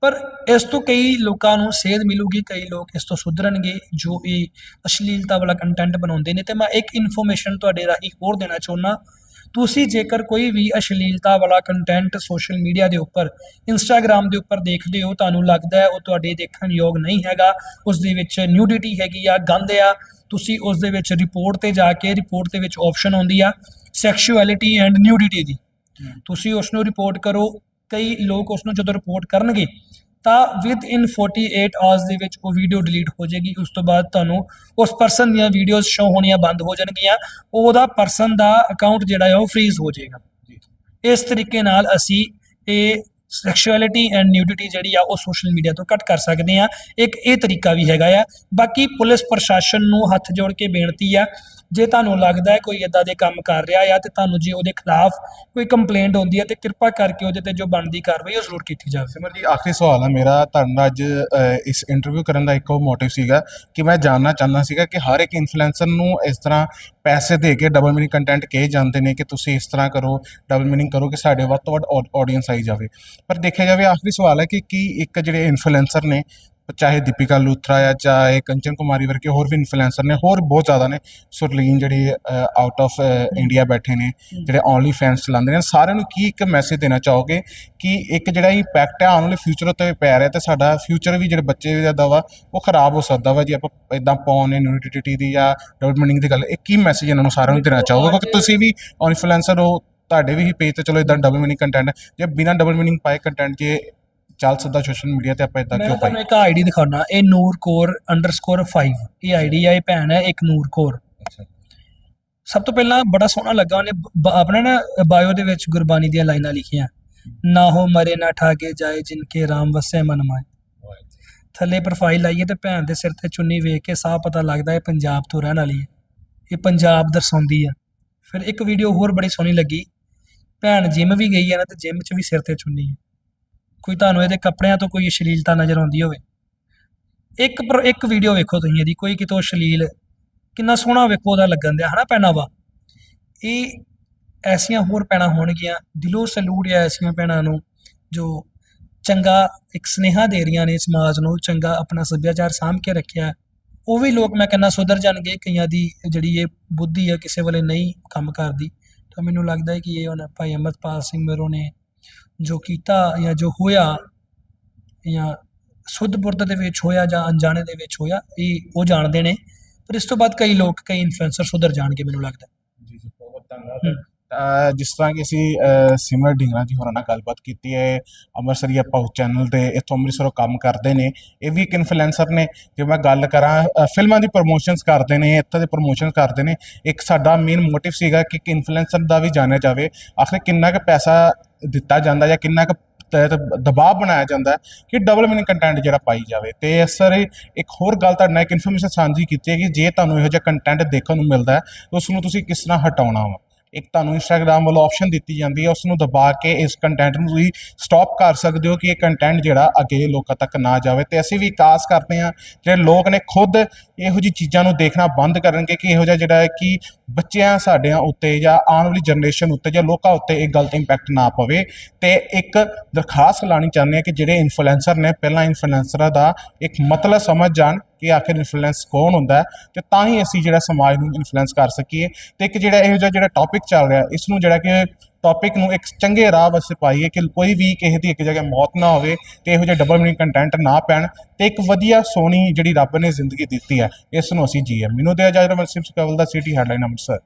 Speaker 1: ਪਰ ਇਸ ਤੋਂ ਕਈ ਲੋਕਾਂ ਨੂੰ ਸੇਧ ਮਿਲੂਗੀ ਕਈ ਲੋਕ ਇਸ ਤੋਂ ਸੁਧਰਨਗੇ ਜੋ ਇਹ ਅਸ਼ਲੀਲਤਾ ਵਾਲਾ ਕੰਟੈਂਟ ਬਣਾਉਂਦੇ ਨੇ। ਤੇ ਮੈਂ ਇੱਕ ਇਨਫੋਰਮੇਸ਼ਨ ਤੁਹਾਡੇ ਰਾਹੀਂ ਹੋਰ ਦੇਣਾ ਚਾਹੁੰਦਾ। ਤੁਸੀਂ ਜੇਕਰ ਕੋਈ ਵੀ ਅਸ਼ਲੀਲਤਾ ਵਾਲਾ ਕੰਟੈਂਟ ਸੋਸ਼ਲ ਮੀਡੀਆ ਦੇ ਉੱਪਰ ਇੰਸਟਾਗ੍ਰam ਦੇ ਉੱਪਰ ਦੇਖਦੇ ਹੋ ਤੁਹਾਨੂੰ ਲੱਗਦਾ ਹੈ ਉਹ ਤੁਹਾਡੇ ਦੇਖਣ ਯੋਗ ਨਹੀਂ ਹੈਗਾ। ਉਸ ਦੇ ਵਿੱਚ ਨਿਊਡਿਟੀ ਹੈਗੀ ਆ ਗੰਦ ਆ। ਤੁਸੀਂ ਉਸ ਦੇ ਵਿੱਚ ਰਿਪੋਰਟ ਤੇ ਜਾ ਕੇ ਰਿਪੋਰਟ ਦੇ ਵਿੱਚ ਆਪਸ਼ਨ ਆਉਂਦੀ ਆ ਸੈਕਸ਼ੁਅਲਿਟੀ ਐਂਡ ਨਿਊਡਿਟੀ ਦੀ। ਤੁਸੀਂ ਉਸ ਨੂੰ ਰਿਪੋਰਟ ਕਰੋ ਕਈ ਲੋਕ ਉਸ ਨੂੰ ਜਦੋਂ ਰਿਪੋਰਟ ਕਰਨਗੇ ਤਾਂ ਵਿਦ ਇਨ 48 ਆਵਰਸ ਦੇ ਵਿੱਚ ਉਹ ਵੀਡੀਓ ਡਿਲੀਟ ਹੋ ਜਾਏਗੀ। ਉਸ ਤੋਂ ਬਾਅਦ ਤੁਹਾਨੂੰ ਉਸ ਪਰਸਨ ਦੀਆਂ ਵੀਡੀਓਜ਼ ਸ਼ੋ ਹੋਣੀਆਂ ਬੰਦ ਹੋ ਜਾਣਗੀਆਂ। ਉਹਦਾ ਪਰਸਨ ਦਾ ਅਕਾਊਂਟ ਜਿਹੜਾ ਹੈ ਉਹ ਫ੍ਰੀਜ਼ ਹੋ ਜਾਏਗਾ। ਇਸ ਤਰੀਕੇ ਨਾਲ ਅਸੀਂ ਇਹ ਸੈਕਸ਼ੁਅਲਿਟੀ ਐਂਡ ਨਿਊਡਿਟੀ ਜਿਹੜੀ ਆ ਉਹ ਸੋਸ਼ਲ ਮੀਡੀਆ ਤੋਂ ਕੱਟ ਕਰ ਸਕਦੇ ਆ ਇੱਕ ਇਹ ਤਰੀਕਾ ਵੀ ਹੈਗਾ ਆ। ਬਾਕੀ ਪੁਲਿਸ ਪ੍ਰਸ਼ਾਸਨ ਨੂੰ ਹੱਥ ਜੋੜ ਕੇ ਬੇਨਤੀ ਆ ਜੇ ਤੁਹਾਨੂੰ ਲੱਗਦਾ ਹੈ ਕੋਈ ਇਦਾਂ ਦੇ ਕੰਮ ਕਰ ਰਿਹਾ ਆ ਤੇ ਤੁਹਾਨੂੰ ਜੇ ਉਹਦੇ ਖਿਲਾਫ ਕੋਈ ਕੰਪਲੇਂਟ ਆਉਂਦੀ ਹੈ ਤੇ ਕਿਰਪਾ ਕਰਕੇ ਉਹਦੇ ਤੇ ਜੋ ਬਣਦੀ ਕਾਰਵਾਈ ਉਹ ਜ਼ਰੂਰ ਕੀਤੀ ਜਾਵੇ।
Speaker 2: ਸਿਮਰ ਜੀ, ਆਖਰੀ ਸਵਾਲ ਹੈ ਮੇਰਾ। ਤੁਹਾਡੇ ਅੱਜ ਇਸ ਇੰਟਰਵਿਊ ਕਰਨ ਦਾ ਇੱਕੋ ਮੋਟਿਵ ਸੀਗਾ ਕਿ ਮੈਂ ਜਾਨਣਾ ਚਾਹੁੰਦਾ ਸੀਗਾ ਕਿ ਹਰ ਇੱਕ ਇਨਫਲੂਐਂਸਰ ਨੂੰ ਇਸ ਤਰ੍ਹਾਂ ਪੈਸੇ ਦੇ ਕੇ ਡਬਲ ਮੀਨਿੰਗ ਕੰਟੈਂਟ ਕਹੇ ਜਾਂਦੇ ਨੇ ਕਿ ਤੁਸੀਂ ਇਸ ਤਰ੍ਹਾਂ ਕਰੋ ਡਬਲ ਮੀਨਿੰਗ ਕਰੋ ਕਿ ਸਾਡੇ ਵੱਧ ਤੋਂ ਵੱਧ ਆਡੀਅנס ਆਈ ਜਾਵੇ। ਪਰ ਦੇਖਿਆ ਜਾਵੇ, ਆਖਰੀ ਸਵਾਲ ਹੈ ਕਿ ਕੀ ਇੱਕ ਜਿਹੜੇ ਇਨਫਲੂਐਂਸਰ ਨੇ ਚਾਹੇ ਦੀਪਿਕਾ ਲੂਥਰਾ ਆ, ਚਾਹੇ ਕੰਚਨ ਕੁਮਾਰੀ ਵਰਗੇ ਹੋਰ ਵੀ ਇਨਫਲੂਐਂਸਰ ਨੇ, ਹੋਰ ਬਹੁਤ ਜ਼ਿਆਦਾ ਨੇ। ਸੁਰਲੀਨ ਜਿਹੜੇ ਆਊਟ ਆਫ ਇੰਡੀਆ ਬੈਠੇ ਨੇ, ਜਿਹੜੇ ਓਨਲੀ ਫੈਨਸ ਚਲਾਉਂਦੇ ਨੇ। ਸਾਰਿਆਂ ਨੂੰ ਕੀ ਇੱਕ ਮੈਸੇਜ ਦੇਣਾ ਚਾਹੋਗੇ ਕਿ ਇੱਕ ਜਿਹੜਾ ਇੰਪੈਕਟ ਹੈ ਆਉਣ ਵਾਲੇ ਫਿਊਚਰ ਉੱਤੇ ਪੈ ਰਿਹਾ ਤੇ ਸਾਡਾ ਫਿਊਚਰ ਵੀ ਜਿਹੜੇ ਬੱਚੇ ਦਾ ਵਾ ਉਹ ਖਰਾਬ ਹੋ ਸਕਦਾ ਵਾ। ਜੇ ਆਪਾਂ ਇਦਾਂ ਪੌਨ ਨਿਊਟਿਟੀ ਦੀ ਜਾਂ ਡਬਲ ਮੀਨਿੰਗ ਦੀ ਗੱਲ, ਇਹ ਕੀ ਮੈਸੇਜ ਇਹਨਾਂ ਨੂੰ ਸਾਰਿਆਂ ਨੂੰ ਦੇਣਾ ਚਾਹੋਗੇ? ਕਿਉਂਕਿ ਤੁਸੀਂ ਵੀ ਇਨਫਲੂਐਂਸਰ ਹੋ, ਤੁਹਾਡੇ ਵੀ ਹੀ ਪੇਜ ਤੇ ਚਲੋ ਇਦਾਂ ਡਬਲ ਮੀਨਿੰਗ ਕੰਟੈਂਟ ਜੇ ਬਿਨਾਂ ਡਬਲ ਮੀਨਿੰਗ ਪਾਏ ਕੰਟੈਂਟ ਜੇ ਚੱਲ ਸਕਦਾ ਸੋਸ਼ਲ ਮੀਡੀਆ ਤੇ ਆਪਾਂ ਇਦਾਂ
Speaker 1: ਮੈਂ
Speaker 2: ਕਿਉਂ ਪਾਈ?
Speaker 1: ਤੁਹਾਨੂੰ ਇੱਕ ਆਈਡੀ ਦਿਖਾਉਣਾ ਇਹ ਨੂਰ ਕੋਰ ਅੰਡਰਸਕੋਰ 5 ਇਹ ਆਈਡੀ ਆ ਇਹ ਭੈਣ ਹੈ ਇੱਕ ਨੂਰ ਕੋਰ।
Speaker 2: ਅੱਛਾ।
Speaker 1: ਸਭ ਤੋਂ ਪਹਿਲਾਂ ਬੜਾ ਸੋਹਣਾ ਲੱਗਾ ਉਹਨੇ ਬ- ਆਪਣਾ ਨਾ ਬਾਇਓ ਦੇ ਵਿੱਚ ਗੁਰਬਾਣੀ ਦੀਆਂ ਲਾਈਨਾਂ ਲਿਖੀਆਂ। ਨਾ ਹੋ ਮਰੇ ਨਾ ਠਾਗੇ ਜਾਏ ਜਿਨਕੇ ਰਾਮ ਵਸੇ ਮਨ ਮਾਏ। ਥੱਲੇ ਪ੍ਰੋਫਾਈਲ ਲਾਈਏ ਤੇ ਭੈਣ ਦੇ ਸਿਰ ਤੇ ਚੁੰਨੀ ਵੇਖ ਕੇ ਸਾਹ ਪਤਾ ਲੱਗਦਾ ਹੈ ਪੰਜਾਬ ਤੋਂ ਰਹਿਣ ਵਾਲੀ ਹੈ। ਇਹ ਪੰਜਾਬ ਦਰਸਾਉਂਦੀ ਆ ਫਿਰ ਇੱਕ ਵੀਡੀਓ ਹੋਰ ਬੜੀ ਸੋਹਣੀ ਲੱਗੀ। ਭੈਣ ਜਿਮ ਵੀ ਗਈ ਹੈ ਨਾ ਤੇ ਜਿਮ 'ਚ ਵੀ ਸਿਰ ਤੇ ਚੁੰਨੀ ਹੈ। ਕੋਈ ਤੁਹਾਨੂੰ ਇਹਦੇ ਕੱਪੜਿਆਂ ਤੋਂ ਕੋਈ ਅਸ਼ਲੀਲਤਾ ਨਜ਼ਰ ਆਉਂਦੀ ਹੋਵੇ। ਇੱਕ ਪਰ, ਇੱਕ ਵੀਡੀਓ ਵੇਖੋ ਤੁਸੀਂ ਇਹਦੀ, ਕੋਈ ਕਿਤੋਂ ਅਸ਼ਲੀਲ, ਕਿੰਨਾ ਸੋਹਣਾ ਵੇਖੋ ਉਹਦਾ ਲੱਗਣ ਦਿਆ, ਹਨਾ ਪਹਿਨਾਵਾ ਇਹ ਐਸੀਆਂ ਹੋਰ ਪੈਣਾ ਹੋਣਗੀਆਂ, ਦਿਲੋਂ ਸਲੂਟ ਹੈ ਐਸੀਆਂ ਭੈਣਾਂ ਨੂੰ, ਜੋ ਚੰਗਾ ਇੱਕ ਸਨੇਹਾ ਦੇ ਰਹੀਆਂ ਨੇ ਸਮਾਜ ਨੂੰ, ਚੰਗਾ ਆਪਣਾ ਸੱਭਿਆਚਾਰ ਸਾਂਭ ਕੇ ਰੱਖਿਆ। ਉਹ ਵੀ ਲੋਕ, ਮੈਂ ਕਹਿੰਦਾ, ਸੁਧਰ ਜਾਣਗੇ, ਕਈਆਂ ਦੀ ਜਿਹੜੀ ਇਹ ਬੁੱਧੀ ਆ, ਕਿਸੇ ਵੇਲੇ ਨਹੀਂ ਕੰਮ ਕਰਦੀ। ਤਾਂ ਮੈਨੂੰ ਲੱਗਦਾ ਹੈ ਕਿ ਇਹ ਹੁਣ ਭਾਈ ਅਮਰਪਾਲ ਸਿੰਘ ਮੇਰੋ ਨੇ ਜੋ ਕੀਤਾ ਜਾਂ ਜੋ ਹੋਇਆ ਜਾਂ ਸੁੱਧ ਬੁਰਦ ਦੇ ਵਿੱਚ ਹੋਇਆ ਜਾਂ ਅਣਜਾਣੇ ਦੇ ਵਿੱਚ ਹੋਇਆ ਇਹ ਉਹ ਜਾਣਦੇ ਨੇ। ਪਰ ਇਸ ਤੋਂ ਬਾਅਦ ਕਈ ਲੋਕ ਕਈ ਇਨਫਲੂਐਂਸਰ ਸੁਧਰ ਜਾਣਗੇ ਮੈਨੂੰ ਲੱਗਦਾ।
Speaker 2: ਜੀ ਜੀ ਬਹੁਤ ਧੰਨਵਾਦ। ਜਿਸ ਤਰ੍ਹਾਂ ਕਿ ਅਸੀਂ ਸਿਮਰ ਢਿੰਗਰਾ ਜੀ ਹੋਰਾਂ ਨਾਲ ਗੱਲਬਾਤ ਕੀਤੀ ਹੈ ਅੰਮ੍ਰਿਤਸਰੀਆ ਪਾਉ ਚੈਨਲ ਤੇ ਇੱਥੋਂ ਅੰਮ੍ਰਿਤਸਰੋਂ ਕੰਮ ਕਰਦੇ ਨੇ, ਇਹ ਵੀ ਇੱਕ ਇਨਫਲੂਐਂਸਰ ਨੇ, ਜੇ ਮੈਂ ਗੱਲ ਕਰਾਂ ਫਿਲਮਾਂ ਦੀ ਪ੍ਰੋਮੋਸ਼ਨਸ ਕਰਦੇ ਨੇ, ਇੱਥੇ ਦੇ ਪ੍ਰੋਮੋਸ਼ਨ ਕਰਦੇ ਨੇ, ਇੱਕ ਸਾਡਾ ਮੇਨ ਮੋਟਿਵ ਸੀਗਾ ਕਿ ਇੱਕ ਇਨਫਲੂਐਂਸਰ ਦਾ ਵੀ ਜਾਣਿਆ ਜਾਵੇ, ਆਖਰ ਕਿੰਨਾ ਕੁ ਪੈਸਾ ਦਿੱਤਾ ਜਾਂਦਾ ਜਾਂ ਕਿੰਨਾ ਕੁ ਤਹਿਤ ਦਬਾਅ ਬਣਾਇਆ ਜਾਂਦਾ, ਕਿ ਡਬਲ ਮੀਨਿੰਗ ਕੰਟੈਂਟ ਜਿਹੜਾ ਪਾਈ ਜਾਵੇ, ਤੇ ਸਰ ਇੱਕ ਹੋਰ ਗੱਲ ਤੁਹਾਡੇ ਨਾਲ ਇੱਕ ਇਨਫੋਰਮੇਸ਼ਨ ਸਾਂਝੀ ਕੀਤੀ ਹੈ ਕਿ ਜੇ ਤੁਹਾਨੂੰ ਇਹੋ ਜਿਹਾ ਕੰਟੈਂਟ ਦੇਖਣ ਨੂੰ ਮਿਲਦਾ ਹੈ ਉਸ ਨੂੰ ਤੁਸੀਂ ਕਿਸ ਤਰ੍ਹਾਂ ਹਟਾਉਣਾ ਵਾ? ਇੱਕ ਤੁਹਾਨੂੰ ਇੰਸਟਾਗ੍ਰam ਵੱਲੋਂ ਆਪਸ਼ਨ ਦਿੱਤੀ ਜਾਂਦੀ ਹੈ ਉਸ ਨੂੰ ਦਬਾ ਕੇ ਇਸ ਕੰਟੈਂਟ ਨੂੰ ਤੁਸੀਂ ਸਟਾਪ ਕਰ ਸਕਦੇ ਹੋ ਕਿ ਇਹ ਕੰਟੈਂਟ ਜਿਹੜਾ ਅੱਗੇ ਲੋਕਾਂ ਤੱਕ ਨਾ ਜਾਵੇ। ਤੇ ਅਸੀਂ ਵੀ ਕਾਸ ਕਰਦੇ ਹਾਂ, ਜਿਹੜੇ ਲੋਕ ਨੇ ਖੁਦ ਇਹੋ ਜਿਹੀ ਚੀਜ਼ਾਂ ਨੂੰ ਦੇਖਣਾ ਬੰਦ ਕਰਨਗੇ ਕਿ ਇਹੋ ਜਿਹਾ ਜਿਹੜਾ ਹੈ ਕਿ ਬੱਚਿਆਂ ਸਾਡਿਆਂ ਉੱਤੇ ਜਾਂ ਆਉਣ ਵਾਲੀ ਜਨਰੇਸ਼ਨ ਉੱਤੇ ਜਾਂ ਲੋਕਾਂ ਉੱਤੇ ਇਹ ਗਲਤ ਇੰਪੈਕਟ ਨਾ ਪਵੇ। ਤੇ ਇੱਕ ਦਰਖਾਸਤ ਲਾਣੀ ਚਾਹੁੰਦੇ ਹਾਂ ਕਿ ਜਿਹੜੇ ਇਨਫਲੂਐਂਸਰ ਨੇ ਪਹਿਲਾਂ ਇਨਫਲੂਐਂਸਰਾਂ ਦਾ ਇੱਕ ਮਤਲਬ ਸਮਝ ਜਾਣ ਕਿ ਆਖਿਰ ਇਨਫਲੂਐਂਸ ਕੌਣ ਹੁੰਦਾ ਹੈ ਤੇ ਤਾਂ ਹੀ ਅਸੀਂ ਜਿਹੜਾ ਸਮਾਜ ਨੂੰ ਇਨਫਲੂਐਂਸ ਕਰ ਸਕੀਏ। ਤੇ ਇੱਕ ਜਿਹੜਾ ਇਹੋ ਜਿਹਾ ਜਿਹੜਾ ਟੌਪਿਕ ਚੱਲ ਰਿਹਾ, ਇਸ ਨੂੰ ਜਿਹੜਾ ਕਿ ਟੌਪਿਕ ਨੂੰ ਇੱਕ ਚੰਗੇ ਰਾਹ ਵਾਸਤੇ ਪਾਈਏ ਕਿ ਕੋਈ ਵੀ ਕਿਸੇ ਦੀ ਇੱਕ ਜਗ੍ਹਾ ਮੌਤ ਨਾ ਹੋਵੇ ਤੇ ਇਹੋ ਜਿਹੇ ਡਬਲ ਮੀਨਿੰਗ ਕੰਟੈਂਟ ਨਾ ਪੈਣ ਤੇ ਇੱਕ ਵਧੀਆ ਸੋਹਣੀ ਜਿਹੜੀ ਰੱਬ ਨੇ ਜ਼ਿੰਦਗੀ ਦਿੱਤੀ ਹੈ, ਇਸ ਨੂੰ ਅਸੀਂ ਜੀਏ ਮੈਨੂੰ ਤੇ ਇਜਾਜ਼ਤ ਮਨਸਿਮ ਸਕਵਲ ਦਾ ਸਿਟੀ ਹੈਡਲਾਈਨ ਅੰਮ੍ਰਿਤਸਰ।